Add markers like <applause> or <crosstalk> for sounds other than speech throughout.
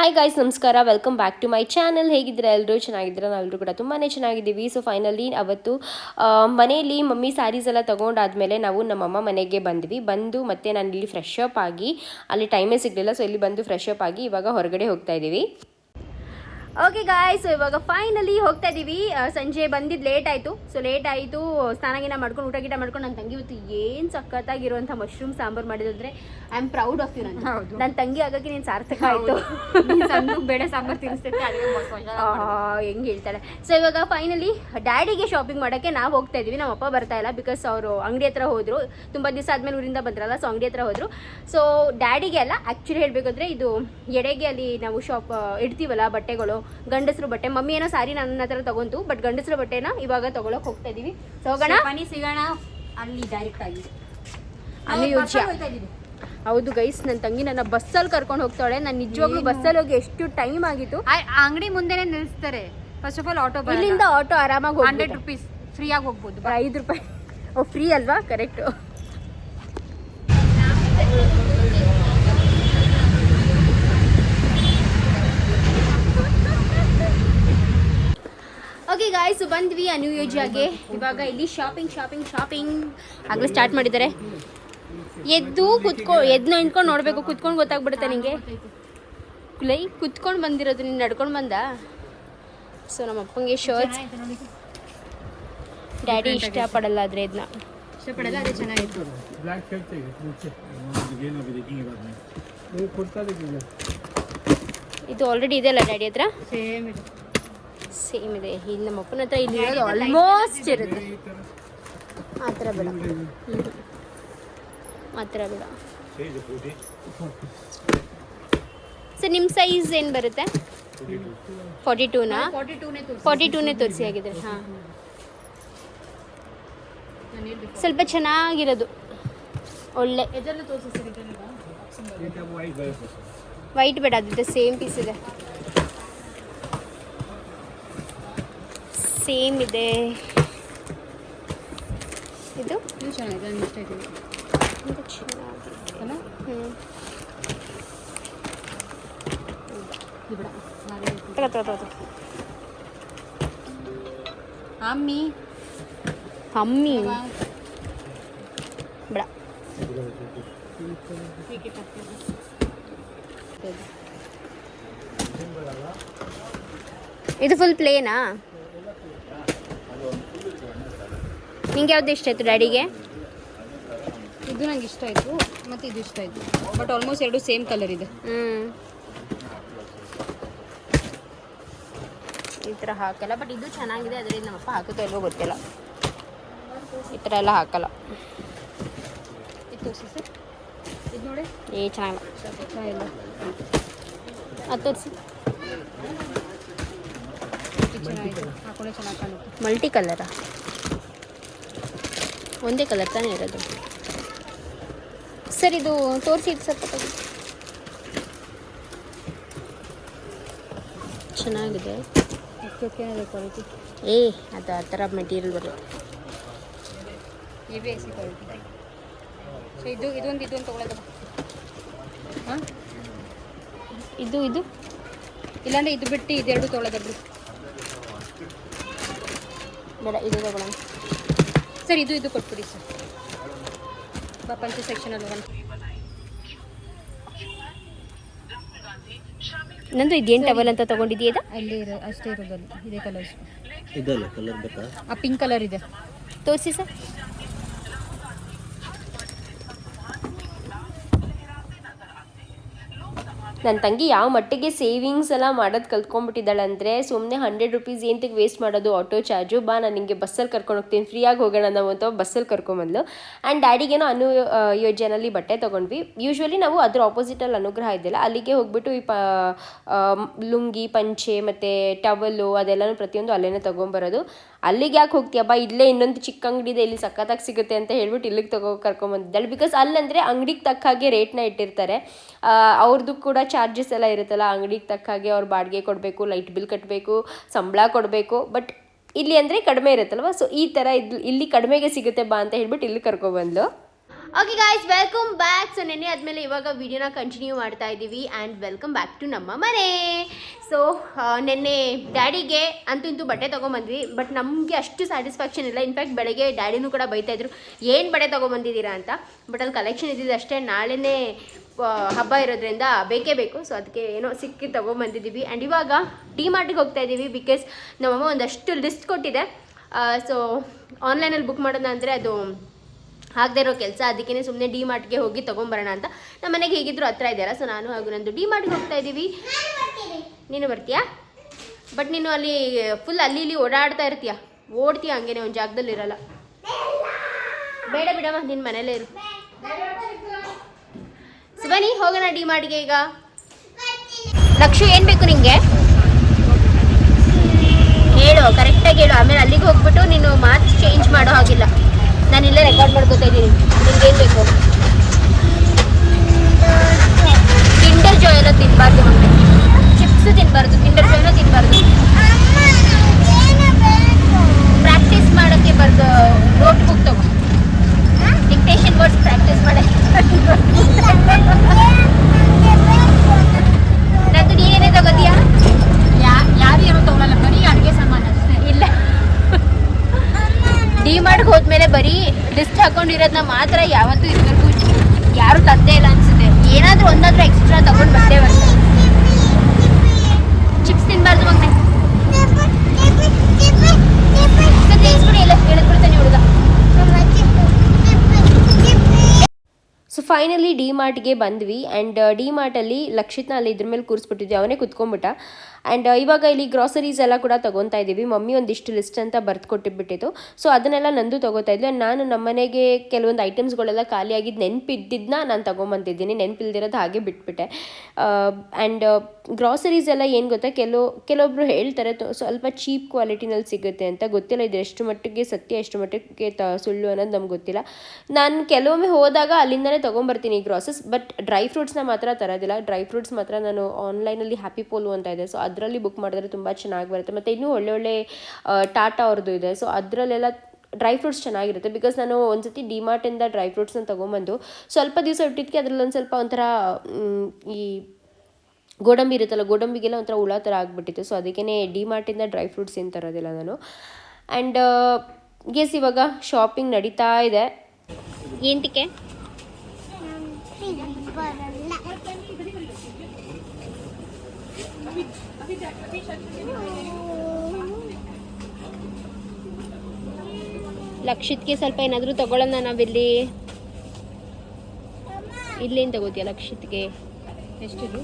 Hi guys ನಮಸ್ಕಾರ. Welcome back to my channel ಹೇಗಿದ್ದೀರಾ ಎಲ್ಲರೂ ಚೆನ್ನಾಗಿದ್ದೀರಾ? ನಾವೆಲ್ಲರೂ ಕೂಡ ತುಂಬಾ ಚೆನ್ನಾಗಿದ್ದೀವಿ. ಸೊ ಫೈನಲಿ ಅವತ್ತು ಮನೆಯಲ್ಲಿ ಮಮ್ಮಿ ಸ್ಯಾರೀಸ್ ಎಲ್ಲ ತೊಗೊಂಡಾದ್ಮೇಲೆ ನಾವು ನಮ್ಮಮ್ಮ ಮನೆಗೆ ಬಂದ್ವಿ. ಬಂದು ಮತ್ತೆ ನಾನು ಇಲ್ಲಿ ಫ್ರೆಶ್ ಅಪ್ ಆಗಿ, ಅಲ್ಲಿ ಟೈಮೇ ಸಿಗಲಿಲ್ಲ. ಸೊ ಇಲ್ಲಿ ಬಂದು ಫ್ರೆಶ್ ಅಪ್ ಆಗಿ ಇವಾಗ ಹೊರಗಡೆ ಹೋಗ್ತಾ ಇದ್ದೀವಿ. ಓಕೆ ಗಾಯ್ಸ್ ಇವಾಗ ಫೈನಲಿ ಹೋಗ್ತಾ ಇದ್ದೀವಿ ಸಂಜೆ ಬಂದಿದ್ದು ಲೇಟ್ ಆಯಿತು. ಸೊ ಲೇಟ್ ಆಯಿತು ಸ್ನಾನ ಗಿನ ಮಾಡ್ಕೊಂಡು ಊಟ ಗೀಟ ಮಾಡ್ಕೊಂಡು ನನ್ನ ತಂಗಿ ಇವತ್ತು ಏನು ಸಖತ್ತಾಗಿರುವಂಥ ಮಶ್ರೂಮ್ ಸಾಂಬಾರು ಮಾಡಿದ್ರೆ I am proud of you ನನ್ನ ಹೌದು. ನನ್ನ ತಂಗಿ ಆಗಕ್ಕೆ ನೀನು ಸಾರ್ಥಕ ಆಯಿತು. ಬೇಡ ಸಾಂಬಾರ್ ತಿನ್ನಿಸ್ತೈತೆ ಹೆಂಗೆ ಹೇಳ್ತಾಳೆ. ಸೊ ಇವಾಗ ಫೈನಲಿ ಡ್ಯಾಡಿಗೆ ಶಾಪಿಂಗ್ ಮಾಡೋಕ್ಕೆ ನಾವು ಹೋಗ್ತಾ ಇದೀವಿ. ನಮ್ಮ ಅಪ್ಪ ಬರ್ತಾ ಇಲ್ಲ ಬಿಕಾಸ್ ಅವರು ಅಂಗಡಿ ಹತ್ರ ಹೋದ್ರು. ತುಂಬ ದಿವಸ ಆದ್ಮೇಲೆ ಊರಿಂದ ಬಂದ್ರಲ್ಲ ಸೊ ಅಂಗಡಿ ಹತ್ರ ಹೋದ್ರು. ಸೊ ಡ್ಯಾಡಿಗೆ ಅಲ್ಲ ಆ್ಯಕ್ಚುಲಿ ಹೇಳಬೇಕಂದ್ರೆ ಇದು ಎಡೆಗೆ ಅಲ್ಲಿ ನಾವು ಶಾಪ್ ಇಡ್ತೀವಲ್ಲ ಬಟ್ಟೆಗಳು. ಗಂಡಸರು ಬಟ್ಟೆ. ಮಮ್ಮಿ ಏನೋ ಸಾರಿ ನನ್ನ ಹತ್ರ ತಗೊಂತು ಬಟ್ ಗಂಡಸರು ಬಟ್ಟೆನ ಇವಾಗ ತಗೊಳಕ್ ಹೋಗ್ತಾ ಇದೀವಿ. ಸೊ ಹೋಗೋಣ? ಬನ್ನಿ ಸಿಗೋಣ. ಅಲ್ಲಿ ಡೈರೆಕ್ಟ್ ಆಗಿ ಅನುಯೋಜ್ಯ ಹೌದು ಗೈಸ್ ನನ್ನ ತಂಗಿ ನನ್ನ ಬಸ್ಸಲ್ಲಿ ಕರ್ಕೊಂಡು ಹೋಗ್ತಾಳೆ. ನಾನು ನಿಜವಾಗ್ಲೂ ಬಸ್ಸಲ್ಲಿ ಹೋಗಿ ಎಷ್ಟು ಟೈಮ್ ಆಗಿತ್ತು? ಅಂಗಡಿ ಮುಂದೆನೆ ನಿಲ್ಲಿಸ್ತಾರೆ ಫಸ್ಟ್ ಆಫ್ ಆಲ್ ಆಟೋ ಇಲ್ಲಿಂದ ಆಟೋ ಆರಾಮಾಗಿ ಹಂಡ್ರೆಡ್ ರುಪೀಸ್ ಫ್ರೀ ಫ್ರೀಯಾಗಿ ಹೋಗ್ಬೋದು. ಐದು ರೂಪಾಯಿ. ಓ ಫ್ರೀ ಅಲ್ವಾ? ಕರೆಕ್ಟು ಓಕೆ ಗಾಯ್ಸ್ ಬಂದ್ವಿ ಅನುಯೋಜ್ಯಾಗೆ ಇವಾಗ ಇಲ್ಲಿ ಶಾಪಿಂಗ್ ಶಾಪಿಂಗ್ ಶಾಪಿಂಗ್ ಆಗಲೇ ಸ್ಟಾರ್ಟ್ ಮಾಡಿದ್ದಾರೆ. ಎದ್ದು ಕುತ್ಕೊ ಎದ್ದು ನಿಂತ್ಕೊಂಡು ನೋಡಬೇಕು. ಕುತ್ಕೊಂಡು ಗೊತ್ತಾಗ್ಬಿಡುತ್ತೆ ನಿಂಗೆ. ಲೈ ಕುತ್ಕೊಂಡು ಬಂದಿರೋದು. ನೀನು ನಡ್ಕೊಂಡು ಬಂದ? ಸೊ ನಮ್ಮ ಅಪ್ಪಂಗೆ ಶರ್ಟ್ ಡ್ಯಾಡಿ ಇಷ್ಟಪಡಲ್ಲ ಆದರೆ ಇದನ್ನ ಇಷ್ಟಪಡಲ್ಲ ಅದೇ ಚೆನ್ನಾಗಿತ್ತು. ಇದು ಆಲ್ರೆಡಿ ಇದೆಯಲ್ಲ ಡ್ಯಾಡಿ ಹತ್ರ? ಸೇಮ್ ಇದೆ. ಸೇಮ್ ಇದೆ ಇಲ್ಲಿ ನಮ್ಮ ಅಪ್ಪನ ಹತ್ರ ಇಲ್ಲಿ ಇರೋದು ಆಲ್ಮೋಸ್ಟ್ ಇರುತ್ತೆ. ಆ ಥರ ಬೇಡ. ಆ ಥರ ಬೇಡ. ಸರ್ ನಿಮ್ಮ ಸೈಜ್ ಏನು ಬರುತ್ತೆ? ಫಾರ್ಟಿ ಟೂನಾ ಫಾರ್ಟಿ ಟೂನೇ ತೋರಿಸಿ ಆಗಿದೆ ಹಾಂ. ಸ್ವಲ್ಪ ಚೆನ್ನಾಗಿರೋದು. ಒಳ್ಳೆ. ವೈಟ್ ಬೇಡ ಅದಿದೆ ಸೇಮ್ ಪೀಸ್ ಇದೆ ಸೇಮ್ ಇದೆ ಇದು ಇದು ಚೆನ್ನಾಗಿದೆ ನನಗೆ ಇಷ್ಟ ಆಯ್ತು ಇದು. ಇದು ಚೆನ್ನಾಗಿದೆ ಅಲ್ಲ ಹ್ಞೂ ಇದು ಬಿಡ ನಾನೇ ಹೇಳ್ತೀನಿ. ಇದೆ. ತಗೋ ಅಮ್ಮಿ. ಬಿಡ ಬೇಡ. ಇದು ಫುಲ್ ಪ್ಲೇನಾ ನಿಂಗೆ ಯಾವ್ದು ಇಷ್ಟ ಆಯ್ತು ಡ್ಯಾಡಿಗೆ? ಇದು ನಂಗೆ ಇಷ್ಟ ಆಯಿತು ಮತ್ತು ಇದು ಇಷ್ಟ ಆಯಿತು. ಬಟ್ ಆಲ್ಮೋಸ್ಟ್ ಎರಡು ಸೇಮ್ ಕಲರ್ ಇದೆ. ಹ್ಞೂ ಈ ಥರ ಹಾಕಲ್ಲ ಬಟ್ ಇದು ಚೆನ್ನಾಗಿದೆ ಅದರಿಂದ ನಮ್ಮಪ್ಪ ಹಾಕುತ್ತೋ ಅಲ್ವೋ ಗೊತ್ತಿಲ್ಲ. ಈ ಥರ ಎಲ್ಲ ಹಾಕಲ್ಲ. ಇದು ಸರ್. ಇದು ನೋಡಿ. ಏ ಚೆನ್ನಾಗಿಲ್ಲ ಅದು ತೋರಿಸಿ. ಚೆನ್ನಾಗಿದೆ. ಹಾಕೊಂಡೆ ಚೆನ್ನಾಗಿ ಕಾಣುತ್ತೆ. ಮಲ್ಟಿ ಕಲರಾ ಒಂದೇ ಕಲರ್ ತಾನೇ ಇರೋದು. ಸರ್ ಇದು ತೋರಿಸಿ ಸರ್ ಸ್ವಲ್ಪ ಚೆನ್ನಾಗಿದೆ. ಕ್ವಾಲಿಟಿ ಏ ಅದು ಆ ಥರ ಮೆಟೀರಿಯಲ್ ಬರುತ್ತೆ ಸಿ ಕ್ವಾಲಿಟಿ ಸೊ ಇದು ಇದೊಂದು ಇದೊಂದು ತೊಗೊಳ್ಳೋದು ಹಾಂ? ಇದು ಇದು? ಇಲ್ಲಾಂದ್ರೆ ಇದು ಬಿಟ್ಟು ಇದೆರಡು ತೊಗೊಳ್ಳೋದು ಬೇಡ. ಇದು ತಗೊಳ್ಳೋಣ ಸರ್ ಇದು ಇದು ಕೊಟ್ಬಿಡಿ ಸರ್. ಬಾ ಪಂಚ ಸೆಕ್ಷನಲ್ಲಿ ಒಂದು ನಂದು ಇದೇನು ಟವಲ್ ಅಂತ ತಗೊಂಡಿದ್ಯಾ ಇದು? ಅಲ್ಲಿ ಇರೋ ಅಷ್ಟೇ ಇರೋದಲ್ಲ ಇದೇ ಕಲರ್ಸ್ ಇದಲ್ಲ ಕಲರ್ ಬೇಕಾ? ಆ ಪಿಂಕ್ ಕಲರ್ ಇದೆ. ತೋರಿಸಿ ಸರ್. ನನ್ನ ತಂಗಿ ಯಾವ ಮಟ್ಟಿಗೆ ಸೇವಿಂಗ್ಸ್ ಎಲ್ಲ ಮಾಡೋದು ಕಲ್ತ್ಕೊಂಡ್ಬಿಟ್ಟಿದ್ದಾಳೆ ಅಂದರೆ ಸುಮ್ಮನೆ ಹಂಡ್ರೆಡ್ ರುಪೀಸ್ ಏನಂತಕ್ಕೆ ವೇಸ್ಟ್ ಮಾಡೋದು ಆಟೋ ಚಾರ್ಜು ಬಾ ನಾನು ನಿಮಗೆ ಬಸ್ಸಲ್ಲಿ ಕರ್ಕೊಂಡು ಹೋಗ್ತೀನಿ ಫ್ರೀಯಾಗಿ ಹೋಗೋಣ ನಾವು ಅಂತ ಬಸ್ಸಲ್ಲಿ ಕರ್ಕೊಂಬಂದ್ಲು. ಆ್ಯಂಡ್ ಡ್ಯಾಡಿಗೇನೋ ಅನು ಯೋಜನೆಯಲ್ಲಿ ಬಟ್ಟೆ ತೊಗೊಂಡ್ವಿ. ಯೂಶ್ವಲಿ ನಾವು ಅದ್ರ ಆಪೋಸಿಟಲ್ಲಿ ಅನುಗ್ರಹ ಇದ್ದಿಲ್ಲ. ಅಲ್ಲಿಗೆ ಹೋಗ್ಬಿಟ್ಟು ಈ ಪ ಲುಂಗಿ, ಪಂಚೆ ಮತ್ತು ಟವಲ್ಲು ಅದೆಲ್ಲನೂ ಪ್ರತಿಯೊಂದು ಅಲ್ಲೇನೇ ತೊಗೊಂಬರೋದು. ಅಲ್ಲಿಗೆ ಯಾಕೆ ಹೋಗ್ತೀಯಪ್ಪ ಇಲ್ಲೇ ಇನ್ನೊಂದು ಚಿಕ್ಕ ಅಂಗಡಿ ಇದೆ ಇಲ್ಲಿ ಸಖತ್ತಾಗಿ ಸಿಗುತ್ತೆ ಅಂತ ಹೇಳ್ಬಿಟ್ಟು ಇಲ್ಲಿಗೆ ತಗೋ, ಕರ್ಕೊಂಬಂದಿದ್ದಾಳೆ. ಬಿಕಾಸ್ ಅಲ್ಲಂದರೆ ಅಂಗಡಿಗೆ ತಕ್ಕ ಹಾಗೆ ರೇಟ್ನ ಇಟ್ಟಿರ್ತಾರೆ. ಅವ್ರದ್ದು ಕೂಡ ಚಾರ್ಜಸ್ ಎಲ್ಲ ಇರುತ್ತಲ್ಲ, ಅಂಗಡಿಗೆ ತಕ್ಕ ಹಾಗೆ ಅವ್ರು ಬಾಡಿಗೆ ಕೊಡಬೇಕು ಲೈಟ್ ಬಿಲ್ ಕಟ್ಟಬೇಕು ಸಂಬಳ ಕೊಡಬೇಕು ಬಟ್ ಇಲ್ಲಿ ಅಂದರೆ ಕಡಿಮೆ ಇರುತ್ತಲ್ವ? ಸೊ ಈ ಥರ ಇದು, ಇಲ್ಲಿ ಕಡಿಮೆಗೆ ಸಿಗುತ್ತೆ ಬಾ ಅಂತ ಹೇಳ್ಬಿಟ್ಟು ಇಲ್ಲಿ ಕರ್ಕೊಬಂದ್ಲು okay guys welcome back so ನೆನ್ನೆ ಆದಮೇಲೆ ಇವಾಗ ವಿಡಿಯೋನ ಕಂಟಿನ್ಯೂ ಮಾಡ್ತಾ ಇದ್ದೀವಿ ಆ್ಯಂಡ್ ವೆಲ್ಕಮ್ ಬ್ಯಾಕ್ ಟು ನಮ್ಮ ಮನೆ. ಸೊ ನೆನ್ನೆ ಡ್ಯಾಡಿಗೆ ಅಂತೂ ಇಂತೂ ಬಟ್ಟೆ ತೊಗೊಂಬಂದ್ವಿ ಬಟ್ ನಮಗೆ ಅಷ್ಟು ಸ್ಯಾಟಿಸ್ಫ್ಯಾಕ್ಷನ್ ಇಲ್ಲ. ಇನ್ಫ್ಯಾಕ್ಟ್ ಬೆಳಗ್ಗೆ ಡ್ಯಾಡಿನೂ ಕೂಡ ಬೈತಾ ಇದ್ರು, ಏನು ಬಟ್ಟೆ ತೊಗೊಂಬಂದಿದ್ದೀರಾ ಅಂತ? ಬಟ್ ಅಲ್ಲಿ ಕಲೆಕ್ಷನ್ ಇದ್ದಿದ್ದು ಅಷ್ಟೇ, ನಾಳೆನೇ ಹಬ್ಬ ಇರೋದ್ರಿಂದ ಬೇಕೇ ಬೇಕು. ಸೊ ಅದಕ್ಕೆ ಏನೋ ಸಿಕ್ಕಿ ತೊಗೊಂಬಂದಿದ್ದೀವಿ. ಆ್ಯಂಡ್ ಇವಾಗ ಡಿ ಮಾರ್ಟಿಗೆ ಹೋಗ್ತಾ ಇದ್ದೀವಿ ಬಿಕಾಸ್ ನಮ್ಮಮ್ಮ ಒಂದಷ್ಟು ಲಿಸ್ಟ್ ಕೊಟ್ಟಿದೆ. ಸೊ ಆನ್ಲೈನಲ್ಲಿ ಬುಕ್ ಮಾಡೋಣ ಅಂದರೆ ಅದು ಆಗದೆ ಇರೋ ಕೆಲಸ ಅದಕ್ಕೇ ಸುಮ್ಮನೆ ಡಿ ಮಾರ್ಟ್ಗೆ ಹೋಗಿ ತೊಗೊಂಬರೋಣ ಅಂತ. ನಮ್ಮ ಮನೆಗೆ ಹೇಗಿದ್ರು ಹತ್ರ ಇದೆಯಲ್ಲ ಸೊ ನಾನು ಹಾಗೂ ನಂದು ಡಿ ಮಾರ್ಟ್ಗೆ ಹೋಗ್ತಾ ಇದ್ದೀವಿ. ನೀನು ಬರ್ತೀಯಾ? ಬಟ್ ನೀನು ಅಲ್ಲಿ ಫುಲ್ ಅಲ್ಲಿ ಇಲ್ಲಿ ಓಡಾಡ್ತಾ ಇರ್ತೀಯ? ಓಡ್ತೀಯ ಹಂಗೇನೆ, ಒಂದು ಜಾಗದಲ್ಲಿ ಇರಲ್ಲ. ಬೇಡ ಬಿಡಮ್ಮ ನಿನ್ನ ಮನೇಲೇ ಇರು. ಬನ್ನಿ ಹೋಗೋಣ ಡಿ ಮಾರ್ಟ್ಗೆ ಈಗ. ಲಕ್ಷು ಏನು ಬೇಕು ನಿಮಗೆ ಹೇಳು ಕರೆಕ್ಟಾಗಿ ಹೇಳು. ಆಮೇಲೆ ಅಲ್ಲಿಗೆ ಹೋಗ್ಬಿಟ್ಟು ನೀನು ಮಾತು ಚೇಂಜ್ ಮಾಡೋ ಹಾಗಿಲ್ಲ. ನಾನು ಇಲ್ಲೇ ರೆಕಾರ್ಡ್ ಮಾಡ್ಕೋತಾ ಇದ್ದೀನಿ. ನಿಮ್ಗೆ ಏನು ಬೇಕು? ಕಿಂಡರ್ ಜಾಯ್ ಎಲ್ಲ ತಿನ್ನಬಾರ್ದು ಚಿಪ್ಸ್ ತಿನ್ನಬಾರ್ದು ಕಿಂಡರ್ ಜಾಯ್ನ ತಿನ್ನಬಾರ್ದು ಪ್ರಾಕ್ಟೀಸ್ ಮಾಡೋಕ್ಕೆ ಬರ್ದು ನೋಟ್ ಬುಕ್ ತಗೋ. ಡಿಕ್ಟೇಷನ್ ವರ್ಡ್ಸ್ ಪ್ರಾಕ್ಟೀಸ್ ಮಾಡೋಕ್ಕೆ ನಂದು ನೀನೇನೇ ತಗೋತೀಯಾ ಯಾರು ಏನೋ ತಗೊಳಲ್ಲ ಬರೀ ಅಡುಗೆ ಸಾಮಾನು ಅಷ್ಟೇ ಇಲ್ಲ ಡಿ ಮಾರ್ಟ್ಗೆ ಹೋದ್ಮೇಲೆ ಬರೀ ಲಿಸ್ಟ್ ಹಾಕೊಂಡಿರೋದನ್ನ ಮಾತ್ರ ಯಾವತ್ತೂ ಇದುವರೆಗೂ ಯಾರು ತಂದೆ ಇಲ್ಲ ಅನ್ಸುತ್ತೆ. ಏನಾದರೂ ಒಂದಾದ್ರೂ ಎಕ್ಸ್ಟ್ರಾ ತಗೊಂಡು ಬಂದೇ ಬರ್ತಾರೆ. ಚಿಪ್ಸ್ ತಿನ್ಬಾರ್ದು ಮಗನೆ. ಹೇಳಿದ್ಬಿಡ್ತಾನೆ ಹುಡುಗ. ಸೊ ಫೈನಲಿ ಡಿ ಮಾರ್ಟ್ಗೆ ಬಂದ್ವಿ ಆ್ಯಂಡ್ ಡಿ ಮಾರ್ಟಲ್ಲಿ ಲಕ್ಷಿತ್ನ ಅಲ್ಲಿ ಇದ್ರ ಮೇಲೆ ಕೂರಿಸ್ಬಿಟ್ಟಿದ್ವಿ. ಅವನೇ ಕುತ್ಕೊಂಡ್ಬಿಟ್ಟ. ಆ್ಯಂಡ್ ಇವಾಗ ಇಲ್ಲಿ ಗ್ರಾಸರೀಸ್ ಎಲ್ಲ ಕೂಡ ತೊಗೊತಾ ಇದ್ದೀವಿ. ಮಮ್ಮಿ ಒಂದಿಷ್ಟು ಲಿಸ್ಟ್ ಅಂತ ಬರ್ದು ಕೊಟ್ಟಿಬಿಟ್ಟಿತ್ತು ಸೊ ಅದನ್ನೆಲ್ಲ ನಂದು ತೊಗೋತಾ And ನಾನು ನಮ್ಮನೆಗೆ ಕೆಲವೊಂದು ಐಟಮ್ಸ್ಗಳೆಲ್ಲ ಖಾಲಿಯಾಗಿದ್ದು ನೆನಪಿದ್ದಿದ್ದನ್ನ ನಾನು ತೊಗೊಂಬಂದಿದ್ದೀನಿ. ನೆನಪಿಲ್ದಿರೋದು ಹಾಗೆ ಬಿಟ್ಬಿಟ್ಟೆ. ಆ್ಯಂಡ್ ಗ್ರಾಸರೀಸ್ ಎಲ್ಲ ಏನು ಗೊತ್ತಾ? ಕೆಲವು ಕೆಲವೊಬ್ರು ಹೇಳ್ತಾರೆ ಸ್ವಲ್ಪ ಚೀಪ್ ಕ್ವಾಲಿಟಿನಲ್ಲಿ ಸಿಗುತ್ತೆ ಅಂತ. ಗೊತ್ತಿಲ್ಲ, ಇದು ಎಷ್ಟು ಮಟ್ಟಿಗೆ ಸತ್ಯ, ಎಷ್ಟು ಮಟ್ಟಿಗೆ ತ, ಸುಳ್ಳು ಅನ್ನೋದು ನಮ್ಗೆ ಗೊತ್ತಿಲ್ಲ. ನಾನು ಕೆಲವೊಮ್ಮೆ ಹೋದಾಗ ಅಲ್ಲಿಂದಲೇ ತೊಗೊಂಬರ್ತೀನಿ ಗ್ರಾಸಸ್ ಬಟ್ ಡ್ರೈ ಫ್ರೂಟ್ಸ್ನ ಮಾತ್ರ ತರೋದಿಲ್ಲ. ಡ್ರೈ ಫ್ರೂಟ್ಸ್ ಮಾತ್ರ ನಾನು ಆನ್ಲೈನಲ್ಲಿ ಹ್ಯಾಪಿ ಪೋಲು ಅಂತ ಇದೆ. ಸೊ ಅದರಲ್ಲಿ ಬುಕ್ ಮಾಡಿದ್ರೆ ತುಂಬ ಚೆನ್ನಾಗಿ ಬರುತ್ತೆ. ಮತ್ತು ಇನ್ನೂ ಒಳ್ಳೆ ಒಳ್ಳೆ ಟಾಟಾ ಅವ್ರದ್ದು ಇದೆ. ಸೊ ಅದರಲ್ಲೆಲ್ಲ ಡ್ರೈ ಫ್ರೂಟ್ಸ್ ಚೆನ್ನಾಗಿರುತ್ತೆ. ಬಿಕಾಸ್ ನಾನು ಒಂದ್ಸತಿ ಡಿಮಾರ್ಟಿಂದ ಡ್ರೈ ಫ್ರೂಟ್ಸ್ನ ತೊಗೊಂಬಂದು ಸ್ವಲ್ಪ ದಿವಸ ಇಟ್ಟಿದ್ದಕ್ಕೆ ಅದರಲ್ಲಿ ಒಂದು ಸ್ವಲ್ಪ ಒಂಥರ ಈ ಗೋಡಂಬಿ ಇರುತ್ತಲ್ಲ ಗೋಡಂಬಿಗೆಲ್ಲ ಒಂಥರ ಹುಳ ಥರ ಆಗಿಬಿಟ್ಟಿತ್ತು. ಸೊ ಅದಕ್ಕೇ ಡಿ ಮಾರ್ಟಿಂದ ಡ್ರೈ ಫ್ರೂಟ್ಸ್ ಏನು ತರೋದಿಲ್ಲ ನಾನು. ಆ್ಯಂಡ್ ಗೆಸ್ ಇವಾಗ ಶಾಪಿಂಗ್ ನಡೀತಾ ಇದೆ. ಲಕ್ಷಿತ್ಗೆ ಸ್ವಲ್ಪ ಏನಾದರೂ ತಗೊಳ್ಳೋಣ ನಾವಿಲ್ಲಿ. ಇಲ್ಲೇನು ತಗೋತೀಯ ಲಕ್ಷಿತ್ಗೆ? ಎಷ್ಟಿದು?